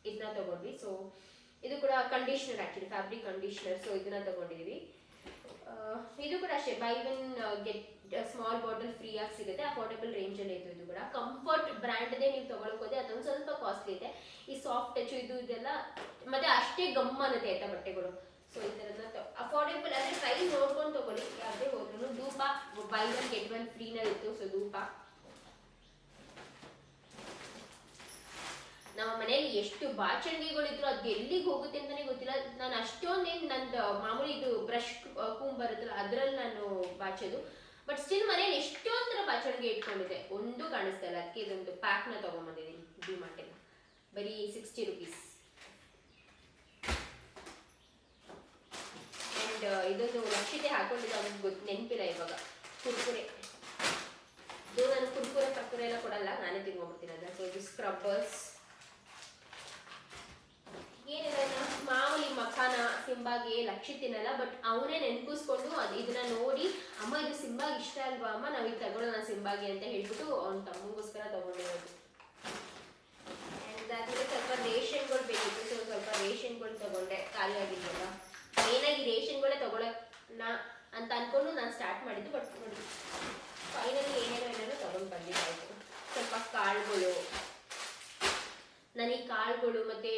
ಇದನ್ನ ತಗೊಂಡ್ವಿ. ಸೊ ಕೂಡ conditioner actually fabric conditioner so ಇದನ್ನ ತಗೊಂಡಿದ್ದೀವಿ ಇದು ಕೂಡ ಅಷ್ಟೇ buy one get small bottle free ಆಗಿ ಸಿಗುತ್ತೆ ಅಫೋರ್ಡಬಲ್ ರೇಂಜ್ ಅಲ್ಲಿ ಇದು ಕೂಡ. ಕಂಫರ್ಟ್ ಬ್ರ್ಯಾಂಡ್ದೇ ನೀವು ತಗೊಳಕ್ ಹೋದ್ರೆ ಅದೊಂದು ಸ್ವಲ್ಪ ಕಾಸ್ಟ್ಲಿ ಇದೆ. ಈ ಸಾಫ್ಟ್ ಟಚ್ ಇದು ಇದೆಲ್ಲ, ಮತ್ತೆ ಅಷ್ಟೇ ಗಮ್ ಅನ್ನತ್ತೆ ಆಯ್ತಾ ಬಟ್ಟೆಗಳು. ಸೊ ಈ ಥರನ ಅಫೋರ್ಡೆಬಲ್ ಅಂದ್ರೆ ಪ್ರೈಸ್ ನೋಡ್ಕೊಂಡು ತಗೊಳ್ಳಿ, ಯಾವುದೇ ಹೋದ್ರು ಧೂಪ ಬೈ ಒನ್ ಗೆಟ್ ಒನ್ ಫ್ರೀನಲ್ಲಿ ಇತ್ತು ಸೊ ಧೂಪ. ನಮ್ಮ ಮನೆಯಲ್ಲಿ ಎಷ್ಟು ಬಾಚಣಿಗೆಗಳಿದ್ರು ಅದು ಎಲ್ಲಿಗೆ ಹೋಗುತ್ತೆ ಅಂತಾನೆ ಗೊತ್ತಿಲ್ಲ. ನಾನು ಅಷ್ಟೊಂದೇನು ನಂದು ಮಾಮೂಲಿ ಇದು ಬ್ರಷ್ ಕೂಮ್ ಬರುತ್ತಲ್ಲ ಅದ್ರಲ್ಲಿ ನಾನು ಬಾಚೋದು. ಬಟ್ ಸ್ಟಿಲ್ ಮನೇಲಿ ಎಷ್ಟೋ ಥರ ಬಾಚಣಿಗೆ ಇಟ್ಕೊಂಡಿದೆ ಒಂದು ಕಾಣಿಸ್ತಾ ಇಲ್ಲ. ಅದಕ್ಕೆ ಇದೊಂದು ಪ್ಯಾಕ್ನ ತೊಗೊಂಬಂದಿದ್ದೀನಿ ಡಿ ಮಾರ್ಟಿನ ಬರೀ ಸಿಕ್ಸ್ಟಿ ರುಪೀಸ್ ಅಂಡ್ ಇದೊಂದು ಲಕ್ಷಿತೆ ಹಾಕೊಂಡಿದ್ದೆ ಅವ್ರಿಗೆ ಗೊತ್ತು ನೆನಪಿಲ್ಲ ಇವಾಗ. ಕುರ್ಕುರೆ. ಇದು ನಾನು ಕುರ್ಕುರೆ ಪರ್ಕುರೆ ಎಲ್ಲ ಕೊಡಲ್ಲ. ನಾನೇ ತಿನ್ಕೊಂಡ್ಬಿಡ್ತೀನಿ ಅದನ್ನ ಸೊ ಇದು ಸ್ಕ್ರಬ್ಬರ್ಸ್ ಇನ್ನು ಮಾಮೂಲಿ ಮಖಾನ ಸಿಂಬಾಗೆ ಲಕ್ಷ ತಿನ್ನಲ್ಲ ಬಟ್ ಅವನೇ ನೆನಪಿಸ್ಕೊಂಡು ಅದು ಇದನ್ನ ನೋಡಿ, ಅಮ್ಮ, ಇದು ಸಿಂಬಾಗ್ ಇಷ್ಟ ಅಲ್ವಾ? ಅಮ್ಮ, ನಾವು ಇದು ತಗೊಳ್ಳೋಣ ಸಿಂಬಾಗೆ ಅಂತ ಹೇಳ್ಬಿಟ್ಟು ಅವ್ನ ತಮ್ಮಗೋಸ್ಕರ ತಗೊಂಡಿರೋದು ಅದಾದ್ಮೇಲೆ ಸ್ವಲ್ಪ ರೇಷನ್ಗಳು ಬೇಕಿತ್ತು. ಸೊ ಸ್ವಲ್ಪ ರೇಷನ್ಗಳು ತಗೊಂಡೆ. ಖಾಲಿ ಆಗಿದ್ವಲ್ಲ ಮೇನಾಗಿ ರೇಷನ್ಗಳೇ ತಗೊಳಕ್ನ ಅಂತ ಅನ್ಕೊಂಡು ನಾನು ಸ್ಟಾರ್ಟ್ ಮಾಡಿದ್ದು ಬಟ್ ನೋಡಿ ಫೈನಲಿ ಏನೇನೋ ಏನೇನೋ ತಗೊಂಡು ಬಂದಿದ್ದಾಯ್ತು ಸ್ವಲ್ಪ ಕಾಳುಗಳು ನಾನು ಈ ಕಾಳುಗಳು ಮತ್ತೆ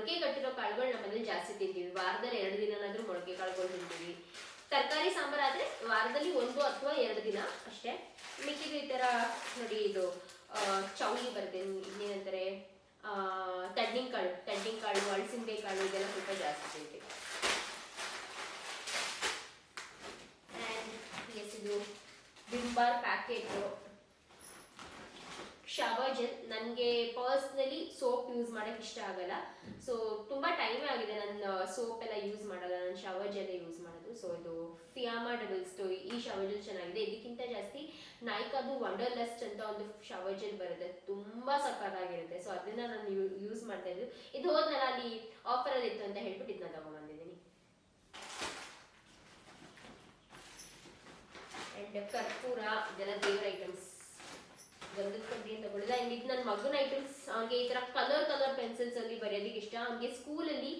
ಮೊಳಕೆ ಕಟ್ಟಿರೋ ಕಾಳುಗಳು ನಮ್ಮಲ್ಲಿ ಜಾಸ್ತಿ ತಿಂತೀವಿ. ವಾರದಲ್ಲಿ ಎರಡು ದಿನನಾದ್ರೂ ಮೊಳಕೆ ಕಾಳುಗಳು ತಿಂತೀವಿ. ತರಕಾರಿ ಸಾಂಬಾರ್ ಆದ್ರೆ ವಾರದಲ್ಲಿ ಒಂದು ಅಥವಾ ಎರಡು ದಿನ ಅಷ್ಟೇ. ಮಿಕ್ಕಿದ ಈ ತರ ನೋಡಿ ಇದು ಚೌಳಿ ಬರುತ್ತೆ. ಇನ್ನೇನಂತಾರೆ ತಡ್ಡಿನ ಕಾಳು ತಡ್ಡಿನ ಕಾಳು ಅಳಸಿಂಬೆ ಕಾಳು ಇದೆಲ್ಲ ಸ್ವಲ್ಪ ಜಾಸ್ತಿ ತಿಂತೀವಿ. ಇದು Vim bar packet shower gel ನನಗೆ ಪರ್ಸ್ನಲಿ ಸೋಪ್ ಯೂಸ್ ಮಾಡೋಕ್ಕೆ ಇಷ್ಟ ಆಗಲ್ಲ. ಸೊ ತುಂಬ ಟೈಮೇ ಆಗಿದೆ ನನ್ನ ಸೋಪ್ ಎಲ್ಲ ಯೂಸ್ ಮಾಡಲ್ಲ. ನಾನು ಶವರ್ ಜೆಲ್ ಯೂಸ್ ಮಾಡೋದು. ಸೊ ಇದು ಫಿಯಾಮಾ ಡಬಲ್ ಸ್ಟೋರಿ ಈ ಶವರ್ ಜೆಲ್ ಚೆನ್ನಾಗಿದೆ. ಇದಕ್ಕಿಂತ ಜಾಸ್ತಿ ನಾಯ್ಕದು ವಂಡರ್ ಲಸ್ಟ್ ಅಂತ ಒಂದು ಶವರ್ ಜೆಲ್ ಬರುತ್ತೆ. ತುಂಬ ಸಕ್ಕತ್ತಾಗಿರುತ್ತೆ ಸೊ ಅದನ್ನ ನಾನು ಯೂಸ್ ಮಾಡ್ತಾ ಇದ್ದು. ಇದು ಹೋದ್ನಲ್ಲ, ಅಲ್ಲಿ ಆಫರಲ್ಲಿ ಇತ್ತು ಅಂತ ಹೇಳ್ಬಿಟ್ಟು ಇದನ್ನ ತಗೊಂಡ್ಬಂದಿದ್ದೀನಿ ಆ್ಯಂಡ್ ಕರ್ಪೂರ ಇದೆಲ್ಲ ದೇವರ ಐಟಮ್ಸ್ ಗಂಧದ ಕಡ್ಡಿ ಅಂತ ತಗೊಳ್ಳಿಲ್ಲ. ಆ್ಯಂಡ್ ಇದು ನನ್ನ ಮಗನ ಐಟಮ್ಸ್ ಹಾಗೆ ಈ ಥರ ಕಲರ್ ಕಲರ್ ಪೆನ್ಸಿಲ್ಸ್ ಅಲ್ಲಿ ಬರೆಯೋದಕ್ಕೆ ಇಷ್ಟ. ಹಂಗೆ ಸ್ಕೂಲಲ್ಲಿ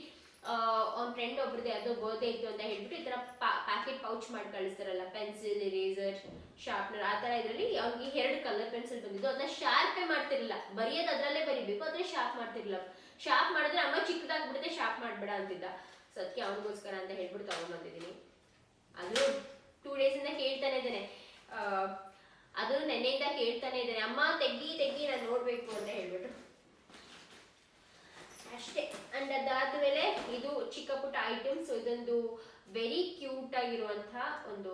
ಅವ್ನ ಫ್ರೆಂಡ್ ಒಬ್ರದ್ದು ಯಾವುದೋ ಬರ್ಡೇ ಇತ್ತು ಅಂತ ಹೇಳ್ಬಿಟ್ಟು ಈ ಥರ ಪ್ಯಾಕೆಟ್ ಪೌಚ್ ಮಾಡಿ ಕಳಿಸ್ತಾರಲ್ಲ. ಪೆನ್ಸಿಲ್ ಇರೇಸರ್ ಶಾರ್ಪ್ನರ್ ಆ ಥರ ಇದರಲ್ಲಿ ಅವ್ನಿಗೆ ಎರಡು ಕಲರ್ ಪೆನ್ಸಿಲ್ ಬಂದಿದ್ದು. ಅದನ್ನ ಶಾರ್ಪೇ ಮಾಡ್ತಿರ್ಲಿಲ್ಲ. ಬರೆಯೋದು ಅದರಲ್ಲೇ ಬರಿಬೇಕು ಆದರೆ ಶಾರ್ಪ್ ಮಾಡ್ತಿರ್ಲಿಲ್ಲ. ಶಾರ್ಪ್ ಮಾಡಿದ್ರೆ ಅಮ್ಮ ಚಿಕ್ಕದಾಗ್ಬಿಡುತ್ತೆ ಶಾರ್ಪ್ ಮಾಡಬೇಡ ಅಂತಿದ್ದ. ಸೊ ಅದಕ್ಕೆ ಅವನಿಗೋಸ್ಕರ ಅಂತ ಹೇಳ್ಬಿಟ್ಟು ತಗೊಂಡ್ಬಂದಿದ್ದೀನಿ ಅದು ಟೂ ಡೇಸಿಂದ ಕೇಳ್ತಾನೆ ಇದ್ದಾನೆ. ಅದು ನೆನ್ನೆಯಿಂದ ಕೇಳ್ತಾನೆ ಇದ್ದಾನೆ ಅಮ್ಮ, ತೆಗ್ಗಿ ತೆಗ್ಗಿ, ನಾನು ನೋಡ್ಬೇಕು ಅಂತ ಹೇಳ್ಬಿಟ್ಟು. ಅಷ್ಟೇ. ಅಂಡ್ ಅದಾದ್ಮೇಲೆ ಇದು ಚಿಕ್ಕ ಪುಟ್ಟ ಐಟಮ್ಸ್ ಇದೊಂದು ವೆರಿ ಕ್ಯೂಟ್ ಆಗಿರುವಂತಹ ಒಂದು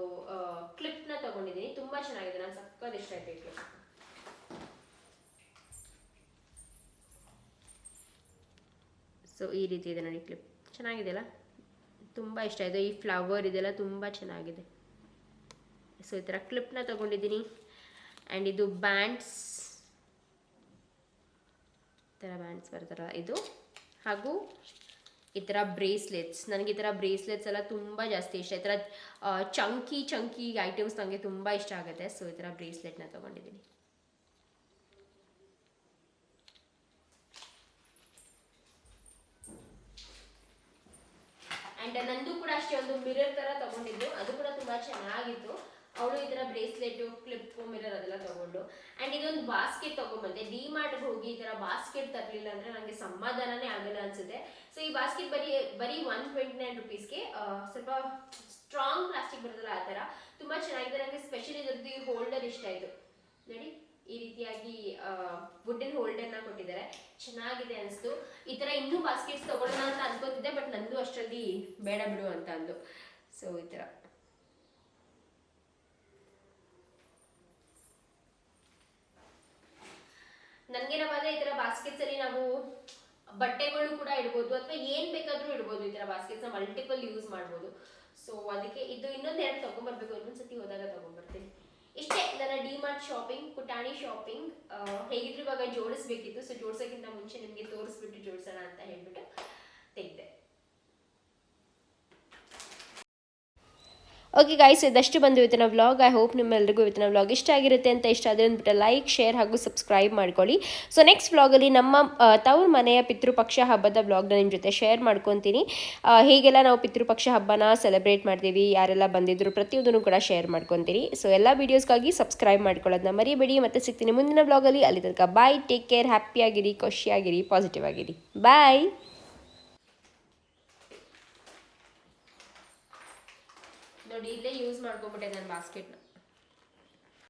ಕ್ಲಿಪ್ನ ತಗೊಂಡಿದ್ದೀನಿ. ತುಂಬಾ ಚೆನ್ನಾಗಿದೆ. ನಾನು ಸಕ್ಕತ್ ಇಷ್ಟ ಆಯ್ತು clip. ಸೊ ಈ ರೀತಿ ಇದೆ ನೋಡಿ ಕ್ಲಿಪ್ ಚೆನ್ನಾಗಿದೆಯಲ್ಲ ತುಂಬ ಇಷ್ಟ ಇದೆ ಈ ಫ್ಲವರ್ ಇದೆಲ್ಲ ತುಂಬ ಚೆನ್ನಾಗಿದೆ. ಸೊ ಈ ಥರ ಕ್ಲಿಪ್ನ ತೊಗೊಂಡಿದ್ದೀನಿ. ಆ್ಯಂಡ್ ಇದು ಬ್ಯಾಂಡ್ಸ್ ಈ ಥರ ಬ್ಯಾಂಡ್ಸ್ ಬರ್ತಾರ ಇದು. ಹಾಗೂ ಈ ಥರ ಬ್ರೇಸ್ಲೆಟ್ಸ್ ನನಗೆ ಈ ಥರ ಬ್ರೇಸ್ಲೆಟ್ಸ್ ಎಲ್ಲ ತುಂಬ ಜಾಸ್ತಿ ಇಷ್ಟ. ಈ ಥರ ಚಂಕಿ ಚಂಕಿ ಐಟಮ್ಸ್ ನನಗೆ ತುಂಬ ಇಷ್ಟ ಆಗುತ್ತೆ. ಸೊ ಈ ಥರ ಬ್ರೇಸ್ಲೆಟ್ನ ತೊಗೊಂಡಿದ್ದೀನಿ. ಆ್ಯಂಡ್ ನಂದು ಕೂಡ ಅಷ್ಟೇ ಒಂದು ಮಿರರ್ ತರ ತಗೊಂಡಿದ್ದು. ಅದು ಕೂಡ ತುಂಬಾ ಚೆನ್ನಾಗಿತ್ತು. ಅವಳು ಈ ತರ ಬ್ರೇಸ್ಲೆಟ್ ಕ್ಲಿಪ್ ಮಿರರ್ ಅದೆಲ್ಲ ತಗೊಂಡು. ಅಂಡ್ ಇದೊಂದು ಬಾಸ್ಕೆಟ್ ತಗೊಂಡ್ಬಂದೆ ಡಿ ಮಾರ್ಟ್ಗೆ ಹೋಗಿ ಈ ತರ ಬಾಸ್ಕೆಟ್ ತರಲಿಲ್ಲ ಅಂದ್ರೆ ನನಗೆ ಸಮಾಧಾನನೇ ಆಗಲ್ಲ ಅನ್ಸುತ್ತೆ. ಸೊ ಈ ಬಾಸ್ಕೆಟ್ ಬರೀ ಬರೀ ಒನ್ ಟ್ವೆಂಟಿ ನೈನ್ ರುಪೀಸ್ಗೆ ಸ್ವಲ್ಪ ಸ್ಟ್ರಾಂಗ್ ಪ್ಲಾಸ್ಟಿಕ್ ಬರುತ್ತಲ್ಲ ಆ ತರ. ತುಂಬಾ ಚೆನ್ನಾಗಿದೆ. ನನಗೆ ಸ್ಪೆಷಲಿ ಇದ್ರದ್ದು ಈ ಹೋಲ್ಡರ್ ಇಷ್ಟ ಆಯ್ತು. ನೋಡಿ, ಈ ರೀತಿಯಾಗಿ ವುಡನ್ ಹೋಲ್ಡರ್ನ ಕೊಟ್ಟಿದ್ದಾರೆ. ಚೆನ್ನಾಗಿದೆ ಅನಿಸ್ತು. ಈ ಥರ ಇನ್ನೂ ಬಾಸ್ಕೆಟ್ಸ್ ತಗೊಳ್ಳೋಣ ಅಂತ ಅನ್ಕೋತಿದ್ದೆ ಬಟ್ ನಂದು ಅಷ್ಟರಲ್ಲಿ ಬೇಡ ಬಿಡು ಅಂತ ಅಂದು. ಸೊ ಈ ಥರ ನನಗೆ ನಾವಾದ್ರೆ ಈ ತರ ಬಾಸ್ಕೆಟ್ಸ್ ಅಲ್ಲಿ ನಾವು ಬಟ್ಟೆಗಳು ಕೂಡ ಇಡ್ಬೋದು ಅಥವಾ ಏನ್ ಬೇಕಾದ್ರೂ ಇಡ್ಬೋದು ಈ ತರ ಬಾಸ್ಕೆಟ್ಸ್ ಮಲ್ಟಿಪಲ್ ಯೂಸ್ ಮಾಡ್ಬೋದು. ಸೊ ಅದಕ್ಕೆ ಇದು ಇನ್ನೊಂದು ಎರಡು ತಗೊಂಡ್ಬರ್ಬೇಕು ಇನ್ನೊಂದ್ಸತಿ ಹೋದಾಗ ತಗೊಂಡ್ಬರ್ತೀನಿ ಇಷ್ಟೇ, ನನ್ನ ಡಿಮಾರ್ಟ್ ಶಾಪಿಂಗ್ ಪುಟಾಣಿ ಶಾಪಿಂಗ್ ಹೇಗಿದ್ರು ಇವಾಗ ಜೋಡಿಸ್ಬೇಕಿತ್ತು. ಸೊ ಜೋಡ್ಸೋಕ್ಕಿಂತ ಮುಂಚೆ ನಿಮಗೆ ತೋರಿಸ್ಬಿಟ್ಟು ಜೋಡಿಸೋಣ ಅಂತ ಹೇಳ್ಬಿಟ್ಟು ತೆಗ್ದೆ ಓಕೆ ಗಾಯ್ಸ್ ಇದಷ್ಟು ಬಂದು ಇವತ್ತಿನ ವ್ಲಾಗ್ ಐ ಹೋಪ್ ನಿಮ್ಮೆಲ್ಲರಿಗೂ ಇವತ್ತಿನ ವ್ಲಾಗ್ ಇಷ್ಟ ಆಗಿರುತ್ತೆ ಅಂತ ಇಷ್ಟ ಆದರೆ ಅಂದ್ಬಿಟ್ಟು ಲೈಕ್ ಶೇರ್ ಹಾಗೂ ಸಬ್ಸ್ಕ್ರೈಬ್ ಮಾಡ್ಕೊಳ್ಳಿ. ಸೊ ನೆಕ್ಸ್ಟ್ ವ್ಲಾಗಲ್ಲಿ ನಮ್ಮ ತವ್ರ ಮನೆಯ ಪಿತೃಪಕ್ಷ ಹಬ್ಬದ ವ್ಲಾಗ್ನ ನಿಮ್ಮ ಜೊತೆ ಶೇರ್ ಮಾಡ್ಕೊತೀನಿ. ಹೀಗೆಲ್ಲ ಹೇಗೆಲ್ಲ ನಾವು ಪಿತೃಪಕ್ಷ ಹಬ್ಬನ ಸೆಲೆಬ್ರೇಟ್ ಮಾಡ್ತೀವಿ. ಯಾರೆಲ್ಲ ಬಂದಿದ್ರು ಪ್ರತಿಯೊಂದನ್ನು ಕೂಡ ಶೇರ್ ಮಾಡ್ಕೊತೀನಿ. ಸೊ ಎಲ್ಲ ವೀಡಿಯೋಸ್ಗಾಗಿ ಸಬ್ಸ್ಕ್ರೈಬ್ ಮಾಡ್ಕೊಳ್ಳೋದನ್ನ ಮರಿಬೇಡಿ. ಮತ್ತೆ ಸಿಗ್ತೀನಿ ಮುಂದಿನ ವ್ಲಾಗಲ್ಲಿ ಅಲ್ಲಿ. ತನಕ ಬಾಯ್ ಟೇಕ್ ಕೇರ್ ಹ್ಯಾಪಿಯಾಗಿರಿ ಖುಷಿಯಾಗಿರಿ ಪಾಸಿಟಿವ್ ಆಗಿರಿ. ಬಾಯ್ ನೋಡಿ ಇಲ್ಲೇ ಯೂಸ್ ಮಾಡ್ಕೊಂಬಿಟ್ಟೆ ನಾನು ಬಾಸ್ಕೆಟ್ನ